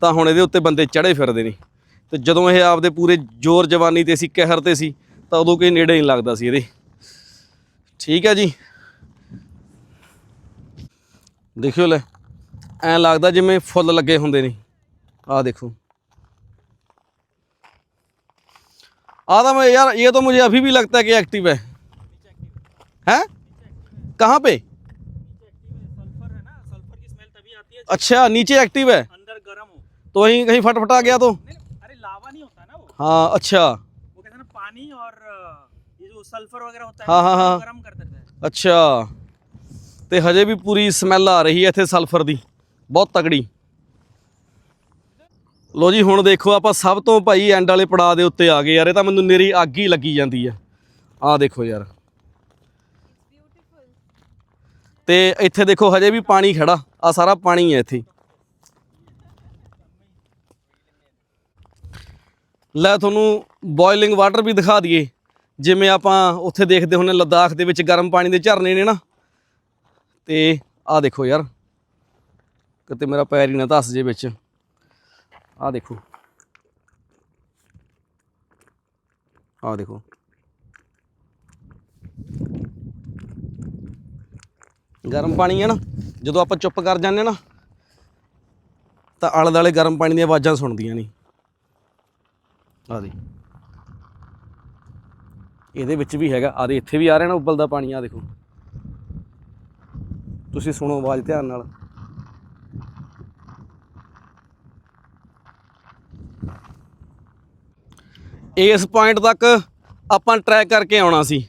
ਤਾਂ ਹੁਣ ਇਹਦੇ ਉੱਤੇ ਬੰਦੇ ਚੜੇ ਫਿਰਦੇ ਨੇ। ਤੇ ਜਦੋਂ ਇਹ ਆਪਦੇ ਪੂਰੇ ਜ਼ੋਰ ਜਵਾਨੀ ਤੇ ਸੀ, ਕਹਿਰ ਤੇ ਸੀ, ਤਾਂ ਉਦੋਂ ਕੋਈ ਨੇੜੇ ਨਹੀਂ ਲੱਗਦਾ ਸੀ ਇਹਦੇ। ਠੀਕ ਹੈ ਜੀ? ਦੇਖਿਓ ਲੈ। ਐਂ ਲੱਗਦਾ ਜਿਵੇਂ ਫੁੱਲ ਲੱਗੇ ਹੁੰਦੇ ਨੇ ਆਹ ਦੇਖੋ आधा में यार ये तो मुझे अभी भी लगता है कि एक्टिव है हैं कहाँ पे सल्फर है ना सल्फर की स्मेल तभी आती है अच्छा नीचे एक्टिव है अंदर गर्म हो तो वहीं कहीं फटफटा गया तो नहीं, अरे लावा नहीं होता ना वो हाँ अच्छा वो कहते हैं ना पानी और अ, ये जो सल्फर वगैरह होता है हाँ, हाँ, वो हाँ। गर्म कर देता है अच्छा ਤੇ ਹਜੇ ਵੀ ਪੂਰੀ ਸਮੈਲ ਆ ਰਹੀ ਹੈ ਇੱਥੇ ਸਲਫਰ ਦੀ ਬਹੁਤ ਤਗੜੀ ਲੋ ਜੀ, ਹੁਣ ਦੇਖੋ ਆਪਾਂ ਸਭ ਤੋਂ ਭਾਈ ਐਂਡ ਵਾਲੇ ਪੜਾਅ ਦੇ ਉੱਤੇ ਆ ਗਏ ਯਾਰ, ਇਹ ਤਾਂ ਮੈਨੂੰ ਨੇਰੀ ਅੱਗ ਹੀ ਲੱਗੀ ਜਾਂਦੀ ਆ। ਆਹ ਦੇਖੋ ਯਾਰ। ਤੇ ਇੱਥੇ ਦੇਖੋ, ਹਜੇ ਵੀ ਪਾਣੀ ਖੜਾ ਆ ਸਾਰਾ ਪਾਣੀ ਹੈ ਇੱਥੇ। ਲੈ ਤੁਹਾਨੂੰ ਬੋਇਲਿੰਗ ਵਾਟਰ ਵੀ ਦਿਖਾ ਦਈਏ। ਜਿਵੇਂ ਆਪਾਂ ਉੱਥੇ ਦੇਖਦੇ ਹੁੰਨੇ ਲੱਦਾਖ ਦੇ ਵਿੱਚ ਗਰਮ ਪਾਣੀ ਦੇ ਝਰਨੇ ਨੇ ਨਾ। ਤੇ ਆਹ ਦੇਖੋ ਯਾਰ। ਕਿਤੇ ਮੇਰਾ ਪੈਰ ਹੀ ਨਾ ਧੱਸ ਜੇ ਵਿੱਚ। ਆਹ ਦੇਖੋ। ਆਹ ਦੇਖੋ। ਗਰਮ ਪਾਣੀ ਹੈ ਨਾ, ਜਦੋਂ ਆਪਾਂ ਚੁੱਪ ਕਰ ਜਾਂਦੇ ਨਾ, ਤਾਂ ਆਲੇ ਦੁਆਲੇ ਗਰਮ ਪਾਣੀ ਦੀਆਂ ਆਵਾਜ਼ਾਂ ਸੁਣਦੀਆਂ ਨਹੀਂ। ਆ ਦੇ ਇਹਦੇ ਵਿੱਚ ਵੀ ਹੈਗਾ ਆਦੇ ਇੱਥੇ ਵੀ ਆ ਰਿਹਾ ਨਾ ਉਬਲਦਾ ਪਾਣੀ ਆ ਦੇਖੋ। ਤੁਸੀਂ ਸੁਣੋ ਆਵਾਜ਼ ਧਿਆਨ ਨਾਲ। ਇਸ ਪੁਆਇੰਟ ਤੱਕ upon ਟਰੈਕ ਕਰਕੇ ਆਉਣਾ ਸੀ।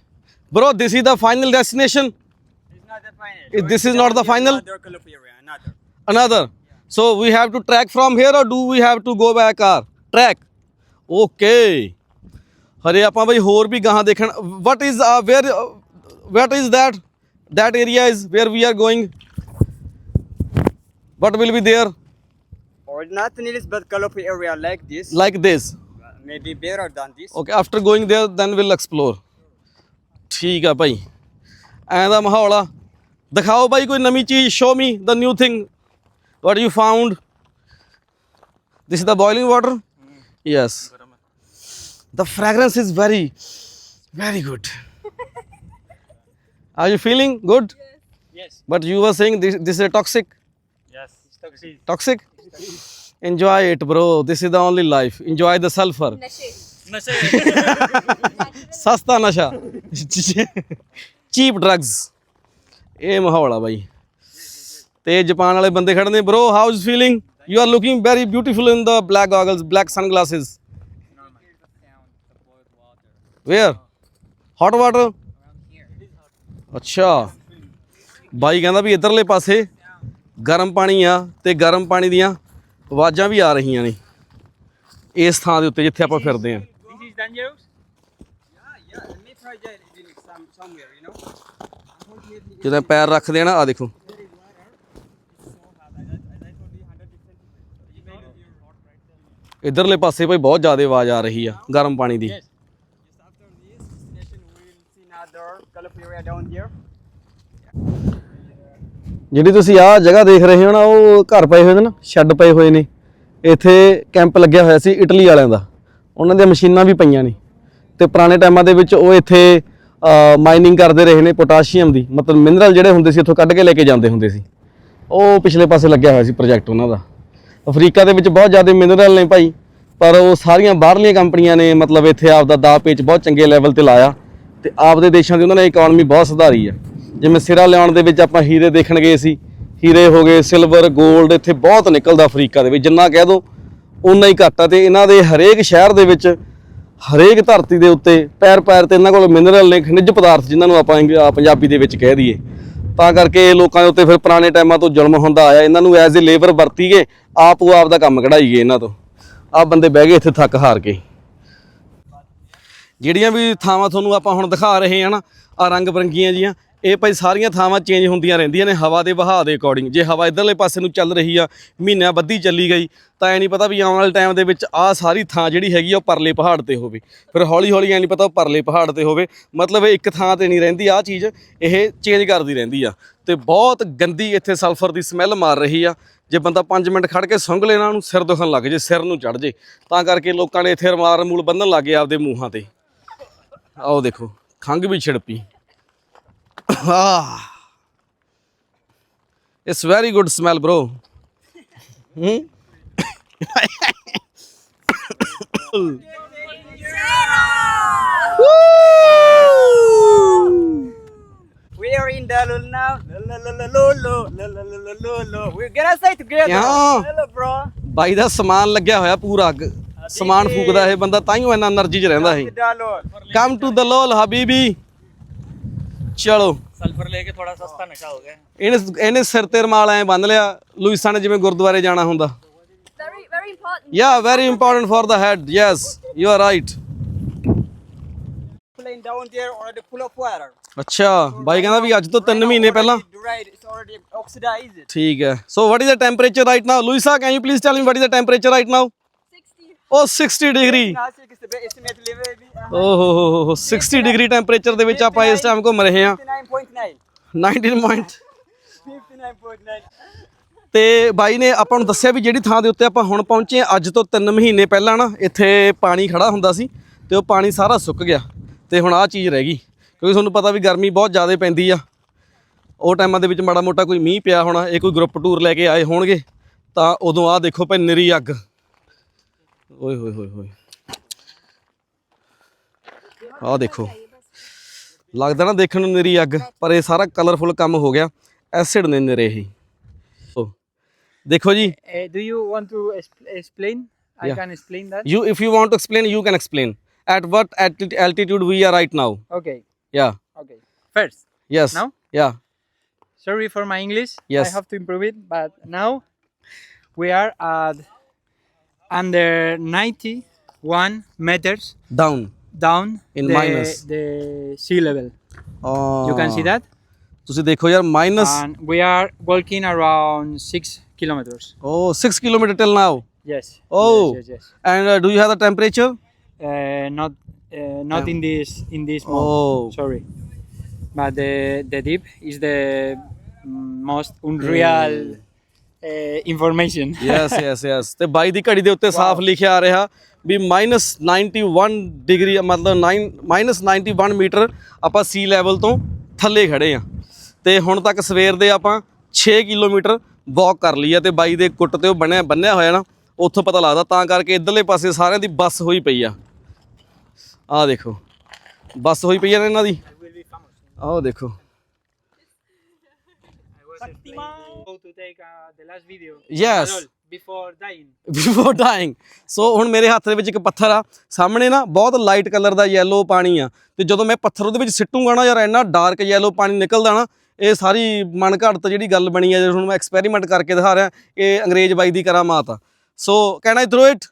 bro this is the final destination? This is not the final? Another. So we have to track from here or do we have to go by car? Track. okay. ਹਰੇ ਆਪਾਂ ਬਈ ਹੋਰ ਵੀ ਗਾਹਾਂ ਦੇਖਣ। What is uh, where uh, what is that? That area is where we are going. But will be there? Or not this, but Kalopi area like this. Like this. Maybe better than this. okay after going there then we'll explore ਠੀਕ ਆ ਭਾਈ ਐਂ ਦਾ ਮਾਹੌਲ ਆ ਦਿਖਾਓ ਭਾਈ ਕੋਈ ਨਵੀਂ ਚੀਜ਼ show me the new thing what you found this is the boiling water yes the fragrance is very very good are you feeling good Yes. but you were saying this, this is toxic Yes. It's toxic. toxic enjoy it bro this is the only life enjoy the sulfur ਸਸਤਾ ਨਸ਼ਾ ਚੀਪ ਡਰੱਗਸ ਇਹ ਮਾਹੌਲ ਆ ਬਾਈ ਤੇ ਜਪਾਨ ਵਾਲੇ ਬੰਦੇ ਖੜੇ ਨੇ bro how is feeling you are looking very beautiful in the black goggles black sunglasses where hot water ਅੱਛਾ ਬਾਈ ਕਹਿੰਦਾ ਵੀ ਇਧਰਲੇ ਪਾਸੇ ਗਰਮ ਪਾਣੀ ਆ ਤੇ ਗਰਮ ਪਾਣੀ ਦੀਆਂ ਆਵਾਜ਼ਾਂ ਵੀ ਆ ਰਹੀਆਂ ਨੇ ਇਸ ਥਾਂ ਦੇ ਉੱਤੇ ਜਿੱਥੇ ਆਪਾਂ ਫਿਰਦੇ ਆਂ This is dangerous. Yeah, yeah. Let me try that in some, somewhere, you know. ਜਦੋਂ ਪੈਰ ਰੱਖਦੇ ਆ ਨਾ ਆ ਦੇਖੋ ਇਧਰਲੇ ਪਾਸੇ ਭਾਈ ਬਹੁਤ ਜ਼ਿਆਦਾ ਆਵਾਜ਼ ਆ ਰਹੀ ਆ ਗਰਮ ਪਾਣੀ ਦੀ Just after this destination, we will see another Calop area down here. ਜਿਹੜੀ ਤੁਸੀਂ ਆਹ ਜਗ੍ਹਾ ਦੇਖ ਰਹੇ ਹੋ ਨਾ, ਉਹ ਘਰ ਪਏ ਹੋਏ ਨੇ ਨਾ, ਸ਼ੈੱਡ ਪਏ ਹੋਏ ਨੇ। ਇੱਥੇ ਕੈਂਪ ਲੱਗਿਆ ਹੋਇਆ ਸੀ ਇਟਲੀ ਵਾਲਿਆਂ ਦਾ। ਉਹਨਾਂ ਦੀਆਂ ਮਸ਼ੀਨਾਂ ਵੀ ਪਈਆਂ ਨੇ। ਤੇ ਪੁਰਾਣੇ ਟਾਈਮਾਂ ਦੇ ਵਿੱਚ ਉਹ ਇੱਥੇ ਮਾਈਨਿੰਗ ਕਰਦੇ ਰਹੇ ਨੇ ਪੋਟਾਸ਼ੀਅਮ ਦੀ। ਮਤਲਬ ਮਿਨਰਲ ਜਿਹੜੇ ਹੁੰਦੇ ਸੀ ਇੱਥੋਂ ਕੱਢ ਕੇ ਲੈ ਕੇ ਜਾਂਦੇ ਹੁੰਦੇ ਸੀ। ਉਹ ਪਿਛਲੇ ਪਾਸੇ ਲੱਗਿਆ ਹੋਇਆ ਸੀ ਪ੍ਰੋਜੈਕਟ ਉਹਨਾਂ ਦਾ। ਅਫਰੀਕਾ ਦੇ ਵਿੱਚ ਬਹੁਤ ਜ਼ਿਆਦਾ ਮਿਨਰਲ ਨੇ ਭਾਈ। ਪਰ ਉਹ ਸਾਰੀਆਂ ਬਾਹਰਲੀਆਂ ਕੰਪਨੀਆਂ ਨੇ, ਮਤਲਬ ਇੱਥੇ ਆਪ ਦਾ ਪੇਚ ਬਹੁਤ ਚੰਗੇ ਲੈਵਲ ਤੇ ਲਾਇਆ। ਤੇ ਆਪਦੇ ਦੇਸ਼ਾਂ ਦੀ ਉਹਨਾਂ ਨੇ ਇਕਨੋਮੀ ਬਹੁਤ ਸੁਧਾਰੀ ਆ। ਜਿਵੇਂ ਸਿਰਾ ਲਿਆਉਣ ਦੇ ਵਿੱਚ ਆਪਾਂ ਹੀਰੇ ਦੇਖਣ ਗਏ ਸੀ, ਹੀਰੇ ਹੋ ਗਏ ਸਿਲਵਰ 골ਡ ਇੱਥੇ ਬਹੁਤ ਨਿਕਲਦਾ ਅਫਰੀਕਾ ਦੇ ਵਿੱਚ, ਜਿੰਨਾ ਕਹਿ ਦੋ ਉਨਾ ਹੀ ਘੱਟ ਆ ਤੇ ਇਹਨਾਂ ਦੇ ਹਰੇਕ ਸ਼ਹਿਰ ਦੇ ਵਿੱਚ, ਹਰੇਕ ਧਰਤੀ ਦੇ ਉੱਤੇ ਪੈਰ ਪੈਰ ਤੇ ਇਹਨਾਂ ਕੋਲ ਮਿਨਰਲ ਨੇ, ਖਣਿਜ ਪਦਾਰਥ ਜਿਨ੍ਹਾਂ ਨੂੰ ਆਪਾਂ ਪੰਜਾਬੀ ਦੇ ਵਿੱਚ ਕਹਿ ਦਈਏ। ਤਾਂ ਕਰਕੇ ਇਹ ਲੋਕਾਂ ਦੇ ਉੱਤੇ ਫਿਰ ਪੁਰਾਣੇ ਟਾਈਮਾਂ ਤੋਂ ਜ਼ੁਲਮ ਹੁੰਦਾ ਆਇਆ, ਇਹਨਾਂ ਨੂੰ ਐਜ਼ ਅ ਲੇਬਰ ਵਰਤੀਏ, ਆਪ ਉਹ ਆਪ ਦਾ ਕੰਮ ਕਢਾਈਏ ਇਹਨਾਂ ਤੋਂ। ਆਹ ਬੰਦੇ ਬਹਿ ਗਏ ਇੱਥੇ ਥੱਕ ਹਾਰ ਕੇ। ਜਿਹੜੀਆਂ ਵੀ ਥਾਵਾਂ ਤੁਹਾਨੂੰ ਆਪਾਂ ਹੁਣ ਦਿਖਾ ਰਹੇ ਹਾਂ ਨਾ ਆ ਰੰਗ ਬਰੰਗੀਆਂ ਜੀਆਂ ਇਹ ਭਾਈ ਸਾਰੀਆਂ ਥਾਵਾਂ ਚੇਂਜ ਹੁੰਦੀਆਂ ਰਹਿੰਦੀਆਂ ਨੇ, ਹਵਾ ਦੇ ਵਹਾਅ ਦੇ ਅਕੋਰਡਿੰਗ ਜੇ ਹਵਾ ਇਧਰਲੇ ਪਾਸੇ ਨੂੰ ਚੱਲ ਰਹੀ ਆ, ਮਹੀਨਾ ਬੱਧੀ ਚੱਲੀ ਗਈ, ਤਾਂ ਐ ਨਹੀਂ ਪਤਾ ਵੀ ਆਉਣ ਵਾਲੇ ਟਾਈਮ ਦੇ ਵਿੱਚ ਆ ਸਾਰੀ ਥਾਂ ਜਿਹੜੀ ਹੈਗੀ ਆ, ਉਹ ਪਰਲੇ ਪਹਾੜ ਤੇ ਹੋਵੇ। ਫਿਰ ਹੌਲੀ ਹੌਲੀ ਐ ਨਹੀਂ ਪਤਾ ਉਹ ਪਰਲੇ ਪਹਾੜ ਤੇ ਹੋਵੇ। ਮਤਲਬ ਇਹ ਇੱਕ ਥਾਂ ਤੇ ਨਹੀਂ ਰਹਿੰਦੀ ਆ ਚੀਜ਼ ਇਹ ਚੇਂਜ ਕਰਦੀ ਰਹਿੰਦੀ ਆ। ਤੇ ਬਹੁਤ ਗੰਦੀ ਇੱਥੇ ਸਲਫਰ ਦੀ ਸਮੈਲ ਮਾਰ ਰਹੀ ਆ। ਜੇ ਬੰਦਾ 5 ਮਿੰਟ ਖੜ ਕੇ ਸੁੰਘ ਲੈਣਾ, ਉਹਨੂੰ ਸਿਰ ਦੁਖਣ ਲੱਗ ਜੇ, ਸਿਰ ਨੂੰ ਚੜ ਜੇ। ਤਾਂ ਕਰਕੇ ਲੋਕਾਂ ਨੇ ਇੱਥੇ ਰਮਾਰ ਮੂਲ ਬੰਨਣ ਲੱਗੇ ਆਪਦੇ ਮੂੰਹਾਂ ਤੇ। ਆਓ ਦੇਖੋ ਖੰਗ ਵੀ ਛਿੜਪੀ। ਆਹ it's very good smell bro ਹੂੰ We are in Dalul now. Lolo, lolo, lolo. We're gonna say together. Yeah. Hello, bro. ਬਾਈ ਦਾ ਸਮਾਨ ਲੱਗਿਆ ਹੋਇਆ ਪੂਰਾ ਅੱਗ ਸਮਾਨ ਫੂਕਦਾ ਇਹ ਬੰਦਾ ਤਾਂ ਹੀ ਇੰਨਾ એનર્ਜੀ 'ਚ ਰਹਿੰਦਾ ਸੀ ਕਮ ਟੂ ਦ ਲੋਲ ਹਬੀਬੀ ਚਲੋ। ਸਲਫਰ ਲੈ ਕੇ ਥੋੜਾ ਸਸਤਾ ਨਸ਼ਾ ਹੋ ਗਿਆ। ਇਹਨੇ ਇਹਨੇ ਸਿਰ ਤੇ ਰਮਾਲ ਐ ਬੰਨ ਲਿਆ ਲੂਈਸਾ ਨੇ ਜਿਵੇਂ ਗੁਰਦੁਆਰੇ ਜਾਣਾ ਹੁੰਦਾ। Very very important yeah very important for the head yes you are right plain down there already full of water ਅੱਛਾ ਬਾਈ ਕਹਿੰਦਾ ਵੀ ਅੱਜ ਤੋਂ 3 ਮਹੀਨੇ ਪਹਿਲਾਂ। ਠੀਕ ਹੈ। So what is the temperature right now Luisa can you please tell me what is the temperature right now 60 uh 60 degree ਹੋ ਹੋ 60 ਡਿਗਰੀ ਟੈਂਪਰੇਚਰ ਦੇ ਵਿੱਚ ਆਪਾਂ ਇਸ ਟਾਈਮ ਘੁੰਮ ਰਹੇ ਹਾਂ। 59.9. 19 ਪੁਆਇੰਟ 59.9. ਤੇ ਬਾਈ ਨੇ ਆਪਾਂ ਨੂੰ ਦੱਸਿਆ ਵੀ ਜਿਹੜੀ ਥਾਂ ਦੇ ਉੱਤੇ ਆਪਾਂ ਹੁਣ ਪਹੁੰਚੇ ਅੱਜ ਤੋਂ 3 ਮਹੀਨੇ ਪਹਿਲਾਂ ਨਾ ਇੱਥੇ ਪਾਣੀ ਖੜਾ ਹੁੰਦਾ ਸੀ ਤੇ ਉਹ ਪਾਣੀ ਸਾਰਾ ਸੁੱਕ ਗਿਆ। ਤੇ ਹੁਣ ਆਹ ਚੀਜ਼ ਰਹਿ ਗਈ। ਕਿਉਂਕਿ ਤੁਹਾਨੂੰ ਪਤਾ ਵੀ ਗਰਮੀ ਬਹੁਤ ਜ਼ਿਆਦਾ ਪੈਂਦੀ ਆ। ਉਹ ਟਾਈਮਾਂ ਦੇ ਵਿੱਚ ਮਾੜਾ ਮੋਟਾ ਕੋਈ ਮੀਂਹ ਪਿਆ ਹੋਣਾ ਇਹ ਕੋਈ ਗਰੁੱਪ ਟੂਰ ਲੈ ਕੇ ਆਏ ਹੋਣਗੇ ਤਾਂ ਉਦੋਂ ਆਹ ਦੇਖੋ ਭਾਈ ਨਿਰੀ ਅੱਗ। ਓਏ ਹੋਏ ਹੋਏ ਹੋਏ। ਆਹ ਦੇਖੋ ਲੱਗਦਾ ਨਾ ਦੇਖਣ ਨੂੰ ਨਿਰੀ ਅੱਗ ਪਰ ਇਹ ਸਾਰਾ ਕਲਰਫੁਲ ਕੰਮ ਹੋ ਗਿਆ ਐਸਿਡ ਨੇ ਨਿਰੇ ਹੀ ਦੇਖੋ ਜੀ Uh, to exp- explain? I Yeah. can explain that. you if you want to explain you can explain at what alti- altitude we are right now Okay. yeah Okay. First, yes Now? yeah sorry for my English. Yes. I have to improve it. But now we are at under 91 meters down down In the, minus. the sea level. uh, You can see that. ਤੁਸੀਂ ਦੇਖੋ ਯਾਰ minus And we are walking around six kilometers. oh 6 kilometer till now Yes. Oh. Yes. Yes. yes. and uh, do you have the temperature Uh, not uh, not in this in this mode. oh Sorry, but the the deep is the mm, most unreal uh, information. Yes [LAUGHS] yes yes ਤੇ ਬਾਈ ਦੀ ਘੜੀ ਦੇ ਉੱਤੇ ਸਾਫ਼ ਲਿਖਿਆ ਆ ਰਿਹਾ ਵੀ -91 ਡਿਗਰੀ ਮਤਲਬ 9 -91 ਮੀਟਰ ਆਪਾਂ ਸੀ ਲੈਵਲ ਤੋਂ ਥੱਲੇ ਖੜੇ ਆ ਤੇ ਹੁਣ ਤੱਕ ਸਵੇਰ ਦੇ ਆਪਾਂ 6 ਕਿਲੋਮੀਟਰ ਵਾਕ ਕਰ ਲਈ ਆ ਤੇ ਬਾਈ ਦੇ ਕੁੱਟ ਤੇ ਉਹ ਬਣਿਆ ਬੰਨਿਆ ਹੋਇਆ ਨਾ ਉੱਥੋਂ ਪਤਾ ਲੱਗਦਾ ਤਾਂ ਕਰਕੇ ਇਧਰਲੇ ਪਾਸੇ ਸਾਰਿਆਂ ਦੀ ਬੱਸ ਹੋਈ ਪਈ ਆ ਆਹ ਦੇਖੋ ਬੱਸ ਹੋਈ ਪਈ ਆ ਨਾ ਇਹਨਾਂ ਦੀ ਆਹ ਦੇਖੋ. Yes. Before dying. Before dying so ਹੁਣ ਮੇਰੇ ਹੱਥ ਦੇ ਵਿੱਚ ਇੱਕ ਪੱਥਰ ਆ। ਸਾਹਮਣੇ ਨਾ ਬਹੁਤ ਲਾਈਟ ਕਲਰ ਦਾ ਯੈਲੋ ਪਾਣੀ ਆ। ਤੇ ਜਦੋਂ ਮੈਂ ਪੱਥਰ ਉਹਦੇ ਵਿੱਚ ਸਿੱਟੂਗਾ ਨਾ ਯਾਰ ਇੰਨਾ ਡਾਰਕ ਯੈਲੋ ਪਾਣੀ ਨਿਕਲਦਾ ਨਾ ਇਹ ਸਾਰੀ ਮਨ ਘੜਤ ਜਿਹੜੀ ਗੱਲ ਬਣੀ ਆ ਜਿਹੜੀ ਹੁਣ ਮੈਂ ਐਕਸਪੈਰੀਮੈਂਟ ਕਰਕੇ ਦਿਖਾ ਰਿਹਾ ਇਹ ਅੰਗਰੇਜ਼ ਬਾਈ ਦੀ ਕਰਾਮਾਤ ਆ। So can I throw it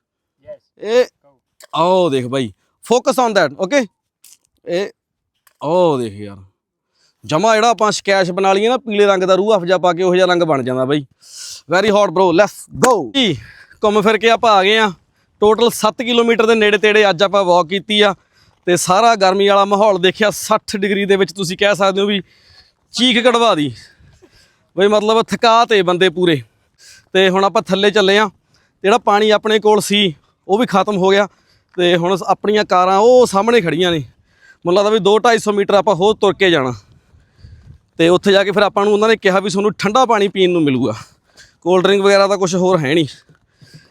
Yes. ਇਹ ਆਓ ਦੇਖ ਬਾਈ। ਫੋਕਸ ਔਨ ਦੈਟ ਓਕੇ ਇਹ ਆਓ ਦੇਖ ਯਾਰ। ਜਮਾ ਜਿਹੜਾ ਆਪਾਂ ਸਕੈਸ਼ ਬਣਾ ਲਈਏ ਨਾ, ਪੀਲੇ ਰੰਗ ਦਾ ਰੂਹ ਅਫਜਾ ਪਾ ਕੇ ਉਹ ਜਿਹਾ ਰੰਗ ਬਣ ਜਾਂਦਾ ਬਾਈ। Very hot bro let's go ਜੀ, ਘੁੰਮ ਫਿਰ ਕੇ ਆਪਾਂ ਆ ਗਏ ਆ ਟੋਟਲ 7 ਕਿਲੋਮੀਟਰ ਦੇ ਨੇੜੇ ਤੇੜੇ ਅੱਜ ਆਪਾਂ ਵਾਕ ਕੀਤੀ ਆ। ਤੇ ਸਾਰਾ ਗਰਮੀ ਵਾਲਾ ਮਾਹੌਲ ਦੇਖਿਆ 60 ਡਿਗਰੀ ਦੇ ਵਿੱਚ ਤੁਸੀਂ ਕਹਿ ਸਕਦੇ ਹੋ ਵੀ ਚੀਖ ਕਢਵਾ ਦੀ। ਬਈ ਮਤਲਬ ਥਕਾ ਤੇ ਬੰਦੇ ਪੂਰੇ। ਤੇ ਹੁਣ ਆਪਾਂ ਥੱਲੇ ਚੱਲੇ ਆ ਜਿਹੜਾ ਪਾਣੀ ਆਪਣੇ ਕੋਲ ਸੀ, ਉਹ ਵੀ ਖਤਮ ਹੋ ਗਿਆ। ਤੇ ਹੁਣ ਆਪਣੀਆਂ ਕਾਰਾਂ ਉਹ ਸਾਹਮਣੇ ਖੜੀਆਂ ਨੇ। ਮੈਨੂੰ ਲੱਗਦਾ ਵੀ 2-250 ਮੀਟਰ ਆਪਾਂ ਹੋਰ ਤੁਰ ਕੇ ਜਾਣਾ। ਤੇ ਉੱਥੇ ਜਾ ਕੇ ਫਿਰ ਆਪਾਂ ਨੂੰ ਉਹਨਾਂ ਨੇ ਕਿਹਾ ਵੀ ਤੁਹਾਨੂੰ ਠੰਡਾ ਪਾਣੀ ਪੀਣ ਨੂੰ ਮਿਲੂਗਾ। ਕੋਲਡ ਡਰਿੰਕ ਵਗੈਰਾ ਤਾਂ ਕੁਝ ਹੋਰ ਹੈ ਨਹੀਂ।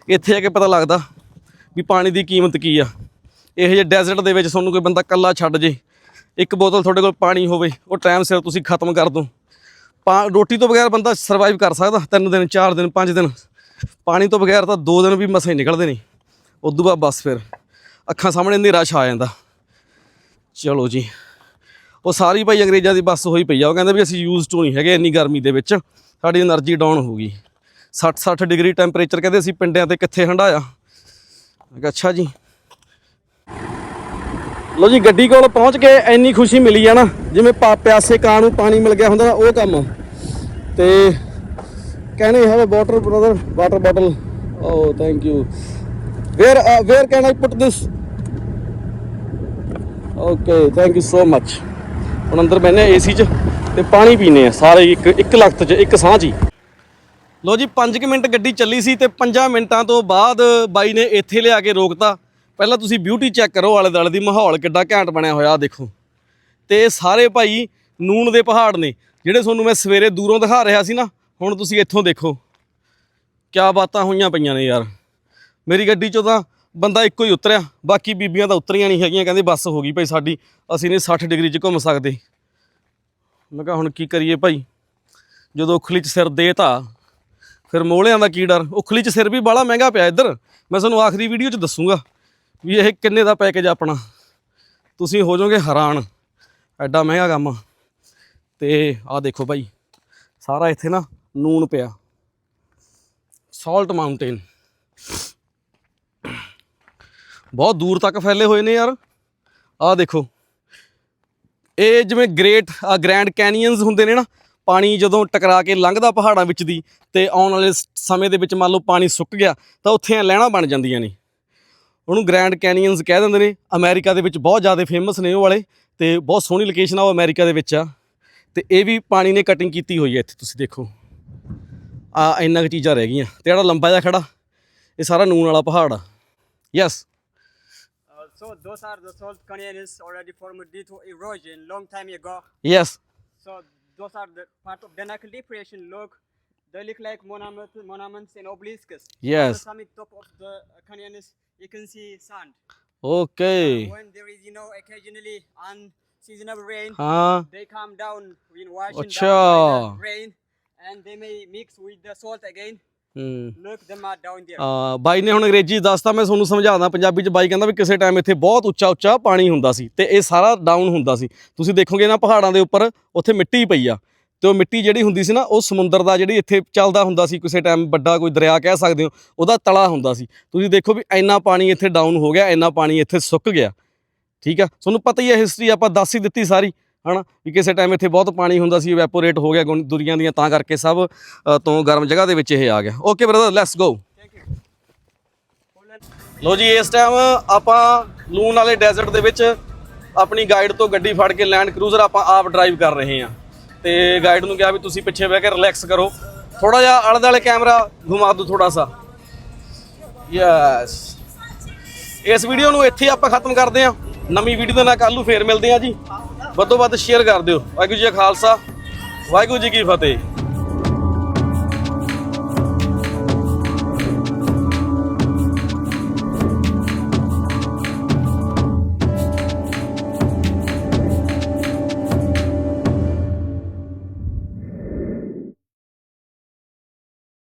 ਇੱਥੇ ਆ ਕੇ ਪਤਾ ਲੱਗਦਾ ਵੀ ਪਾਣੀ ਦੀ ਕੀਮਤ ਕੀ ਆ। ਇਹ ਜਿਹੇ ਡੈਜ਼ਰਟ ਦੇ ਵਿੱਚ ਤੁਹਾਨੂੰ ਕੋਈ ਬੰਦਾ ਕੱਲਾ ਛੱਡ ਜੇ, ਇੱਕ ਬੋਤਲ ਤੁਹਾਡੇ ਕੋਲ ਪਾਣੀ ਹੋਵੇ, ਉਹ ਟਾਈਮ ਸਿਰ ਤੁਸੀਂ ਖਤਮ ਕਰ ਦੋ ਪਾ, ਰੋਟੀ ਤੋਂ ਬਗੈਰ ਬੰਦਾ ਸਰਵਾਈਵ ਕਰ ਸਕਦਾ, ਤਿੰਨ ਦਿਨ, ਚਾਰ ਦਿਨ, ਪੰਜ ਦਿਨ। ਪਾਣੀ ਤੋਂ ਬਗੈਰ ਤਾਂ ਦੋ ਦਿਨ ਵੀ ਮਸੇ ਨਿਕਲਦੇ ਨਹੀਂ ਉਦੋਂ ਬਾਅਦ ਬਸ ਫਿਰ ਅੱਖਾਂ ਸਾਹਮਣੇ ਹਨੇਰਾ ਛਾ ਜਾਂਦਾ। ਚਲੋ ਜੀ। ਉਹ ਸਾਰੀ ਭਾਈ ਅੰਗਰੇਜ਼ਾਂ ਦੀ ਬੱਸ ਹੋਈ ਪਈ ਆ। ਉਹ ਕਹਿੰਦੇ ਵੀ ਅਸੀਂ ਯੂਜ਼ ਟੂ ਨਹੀਂ ਹੈਗੇ ਇੰਨੀ ਗਰਮੀ ਦੇ ਵਿੱਚ। ਸਾਡੀ એનર્ਜੀ ਡਾਊਨ ਹੋ ਗਈ। 60 60 ਡਿਗਰੀ ਟੈਂਪਰੇਚਰ ਕਹਿੰਦੇ ਅਸੀਂ ਪਿੰਡਿਆਂ ਤੇ ਕਿੱਥੇ ਹੰਡਾਇਆ ਮੈਂ ਕਿਹਾ, ਅੱਛਾ ਜੀ। ਲੋ ਜੀ, ਗੱਡੀ ਕੋਲ ਪਹੁੰਚ ਕੇ ਇੰਨੀ ਖੁਸ਼ੀ ਮਿਲੀ ਆ ਨਾ, ਜਿਵੇਂ ਪਾ ਪਿਆਸੇ ਕਾਂ ਨੂੰ ਪਾਣੀ ਮਿਲ ਗਿਆ ਹੁੰਦਾ ਉਹ ਕੰਮ। ਤੇ ਕਹਿੰਦੇ ਹੈ water brother water bottle oh thank you where where can I put this okay thank you so much ਹੁਣ ਅੰਦਰ ਬੈਨੇ ਏਸੀ 'ਚ ਤੇ ਪਾਣੀ ਪੀਨੇ ਆ ਸਾਰੇ ਇੱਕ ਇੱਕ ਲਖਤ 'ਚ, ਇੱਕ ਸਾਹ 'ਚ ਹੀ। ਲੋ ਜੀ 5 ਮਿੰਟ ਗੱਡੀ ਚੱਲੀ ਸੀ ਤੇ 5 ਮਿੰਟਾਂ ਤੋਂ ਬਾਅਦ ਬਾਈ ਨੇ ਇੱਥੇ ਲਿਆ ਕੇ ਰੋਕਤਾ। ਪਹਿਲਾਂ ਤੁਸੀਂ ਬਿਊਟੀ ਚੈੱਕ ਕਰੋ, ਆਲੇ ਦੁਆਲੇ ਦੀ ਮਾਹੌਲ ਕਿੱਡਾ ਘੈਂਟ ਬਣਿਆ ਹੋਇਆ ਦੇਖੋ। ਤੇ ਸਾਰੇ ਭਾਈ ਨੂਨ ਦੇ ਪਹਾੜ ਨੇ, ਜਿਹੜੇ ਤੁਹਾਨੂੰ ਮੈਂ ਸਵੇਰੇ ਦੂਰੋਂ ਦਿਖਾ ਰਿਹਾ ਸੀ ਨਾ, ਹੁਣ ਤੁਸੀਂ ਇੱਥੋਂ ਦੇਖੋ। ਕਿਆ ਬਾਤਾਂ ਹੋਈਆਂ ਪਈਆਂ ਨੇ ਯਾਰ। ਮੇਰੀ ਗੱਡੀ 'ਚੋਂ ਤਾਂ ਬੰਦਾ ਇੱਕੋ ਹੀ ਉਤਰਿਆ, ਬਾਕੀ ਬੀਬੀਆਂ ਤਾਂ ਉਤਰੀਆਂ ਨਹੀਂ ਹੈਗੀਆਂ, ਕਹਿੰਦੇ ਬੱਸ ਹੋ ਗਈ ਭਾਈ ਸਾਡੀ, ਅਸੀਂ ਨਹੀਂ 60 ਡਿਗਰੀ 'ਚ ਘੁੰਮ ਸਕਦੇ। ਮੈਂ ਕਿਹਾ ਹੁਣ ਕੀ ਕਰੀਏ ਭਾਈ? ਜਦੋਂ ਉਖਲੀ 'ਚ ਸਿਰ ਦੇਤਾ ਫਿਰ ਮੋਹਲਿਆਂ ਦਾ ਕੀ ਡਰ? ਉਖਲੀ 'ਚ ਸਿਰ ਵੀ ਬਾਲਾ ਮਹਿੰਗਾ ਪਿਆ ਇੱਧਰ। ਮੈਂ ਤੁਹਾਨੂੰ ਆਖਰੀ ਵੀਡੀਓ 'ਚ ਦੱਸੂਗਾ ਵੀ ਇਹ ਕਿੰਨੇ ਦਾ ਪੈਕੇਜ ਆਪਣਾ। ਤੁਸੀਂ ਹੋ ਜਾਓਗੇ ਹੈਰਾਨ। ਐਡਾ ਮਹਿੰਗਾ ਕੰਮ ਤੇ ਆਹ ਦੇਖੋ ਭਾਈ, ਸਾਰਾ ਇੱਥੇ ਨਾ ਨੂਨ ਪਿਆ। ਸਾਲਟ ਮਾਊਂਟੇਨ ਬਹੁਤ ਦੂਰ ਤੱਕ ਫੈਲੇ ਹੋਏ ਨੇ ਯਾਰ। ਆਹ ਦੇਖੋ। ਇਹ ਜਿਵੇਂ ਗ੍ਰੇਟ ਗ੍ਰੈਂਡ ਕੈਨੀਅਨਸ ਹੁੰਦੇ ਨੇ ਨਾ, ਪਾਣੀ ਜਦੋਂ ਟਕਰਾ ਕੇ ਲੰਘਦਾ ਪਹਾੜਾਂ ਵਿੱਚ ਦੀ ਤੇ ਆਉਣ ਵਾਲੇ ਸਮੇਂ ਦੇ ਵਿੱਚ ਮੰਨ ਲਓ ਪਾਣੀ ਸੁੱਕ ਗਿਆ, ਤਾਂ ਉੱਥੇ ਐ ਲੈਣਾ ਬਣ ਜਾਂਦੀਆਂ ਨੇ। ਉਹਨੂੰ ਗ੍ਰੈਂਡ ਕੈਨੀਅਨਸ ਕਹਿ ਦਿੰਦੇ ਨੇ। ਅਮਰੀਕਾ ਦੇ ਵਿੱਚ ਬਹੁਤ ਜ਼ਿਆਦਾ ਫੇਮਸ ਨੇ ਉਹ ਵਾਲੇ ਤੇ ਬਹੁਤ ਸੋਹਣੀ ਲੋਕੇਸ਼ਨ ਆ ਉਹ ਅਮਰੀਕਾ ਦੇ ਵਿੱਚ ਆ। ਤੇ ਇਹ ਵੀ ਪਾਣੀ ਨੇ ਕਟਿੰਗ ਕੀਤੀ ਹੋਈ ਹੈ ਇੱਥੇ, ਤੁਸੀਂ ਦੇਖੋ। ਆ ਇੰਨਾ ਕੁ ਚੀਜ਼ਾਂ ਰਹਿ ਗਈਆਂ। ਤੇ ਜਿਹੜਾ ਲੰਬਾ ਜਿਹਾ ਖੜਾ, ਇਹ ਸਾਰਾ ਨੂਨ ਵਾਲਾ ਪਹਾੜ ਆ। Yes So those are the salt canyons already formed due to erosion long time ago. Yes. So those are the part of the Danakil depression. Look, they look like monuments, monuments and obelisks. Yes. On the summit top of the canyons, you can see sand. Okay. Uh, when there is, you know, occasionally unseasonable rain, huh? they come down in washing Achha. down rain, and they may mix with the salt again. ਹੂੰ. ਆ ਬਾਈ ਨੇ ਹੁਣ ਅੰਗਰੇਜ਼ੀ ਦੱਸਤਾ ਮੈਂ ਤੁਹਾਨੂੰ ਸਮਝਾਉਂਦਾ ਪੰਜਾਬੀ ਚ ਬਾਈ ਕਹਿੰਦਾ ਵੀ ਕਿਸੇ ਟਾਈਮ ਇੱਥੇ ਬਹੁਤ ਉੱਚਾ ਉੱਚਾ ਪਾਣੀ ਹੁੰਦਾ ਸੀ ਤੇ ਇਹ ਸਾਰਾ ਡਾਊਨ ਹੁੰਦਾ ਸੀ। ਤੁਸੀਂ ਦੇਖੋਗੇ ਨਾ ਪਹਾੜਾਂ ਦੇ ਉੱਪਰ ਉੱਥੇ ਮਿੱਟੀ ਪਈ ਆ। ਤੇ ਉਹ ਮਿੱਟੀ ਜਿਹੜੀ ਹੁੰਦੀ ਸੀ ਨਾ ਉਹ ਸਮੁੰਦਰ ਦਾ ਜਿਹੜੀ ਇੱਥੇ ਚੱਲਦਾ ਹੁੰਦਾ ਸੀ ਕਿਸੇ ਟਾਈਮ ਵੱਡਾ ਕੋਈ ਦਰਿਆ ਕਹਿ ਸਕਦੇ ਹੋ ਉਹਦਾ ਤਲਾ ਹੁੰਦਾ ਸੀ। ਤੁਸੀਂ ਦੇਖੋ ਵੀ ਇੰਨਾ ਪਾਣੀ ਇੱਥੇ ਡਾਊਨ ਹੋ ਗਿਆ ਇੰਨਾ ਪਾਣੀ ਇੱਥੇ ਸੁੱਕ ਗਿਆ। ਠੀਕ ਆ? ਤੁਹਾਨੂੰ ਪਤਾ ਹੀ ਹੈ ਹਿਸਟਰੀ ਆਪਾਂ ਦੱਸ ਹੀ ਦਿੱਤੀ ਸਾਰੀ। ਹਨਾ? ਵੀ ਕਿਸੇ ਟਾਈਮ ਇੱਥੇ ਬਹੁਤ ਪਾਣੀ ਹੁੰਦਾ ਸੀ ਇਵੈਪੋਰੇਟ ਹੋ ਗਿਆ ਗੁਣ- ਦੁਨੀਆਂ ਦੀਆਂ ਤਾਂ ਕਰਕੇ ਸਭ ਅ, ਤੋਂ ਗਰਮ ਜਗ੍ਹਾ ਦੇ ਵਿੱਚ ਇਹ ਆ ਗਿਆ। ਓਕੇ ਬ੍ਰਦਰ ਲੈਟਸ ਗੋ ਲੋ ਜੀ ਇਸ ਟਾਈਮ ਆਪਾਂ ਲੂਨ ਵਾਲੇ ਡੈਜ਼ਰਟ ਦੇ ਵਿੱਚ ਆਪਣੀ ਗਾਈਡ ਤੋਂ ਗੱਡੀ ਫੜ ਕੇ ਲੈਂਡ ਕਰੂਜ਼ਰ ਆਪਾਂ ਆਪ ਡਰਾਈਵ ਕਰ ਰਹੇ ਹਾਂ। ਤੇ ਗਾਈਡ ਨੂੰ ਕਿਹਾ ਵੀ ਤੁਸੀਂ ਪਿੱਛੇ ਬਹਿ ਕੇ ਰਿਲੈਕਸ ਕਰੋ। ਥੋੜਾ ਜਿਹਾ ਆਲੇ ਦੁਆਲੇ ਕੈਮਰਾ ਘੁਮਾ ਦਿਓ ਥੋੜਾ ਸਾ। ਯੈਸ ਇਸ ਵੀਡੀਓ ਨੂੰ ਇੱਥੇ ਆਪਾਂ ਖਤਮ ਕਰਦੇ ਹਾਂ। ਨਵੀਂ ਵੀਡੀਓ ਦੇ ਨਾਲ ਕੱਲ ਨੂੰ ਫੇਰ ਮਿਲਦੇ ਹਾਂ ਜੀ। ਵੱਧੋ ਵੱਧ ਸ਼ੇਅਰ ਕਰ ਦਿਓ। ਵਾਹਿਗੁਰੂ ਜੀ ਕਾ ਖਾਲਸਾ ਵਾਹਿਗੁਰੂ ਜੀ ਕੀ ਫਤਿਹ।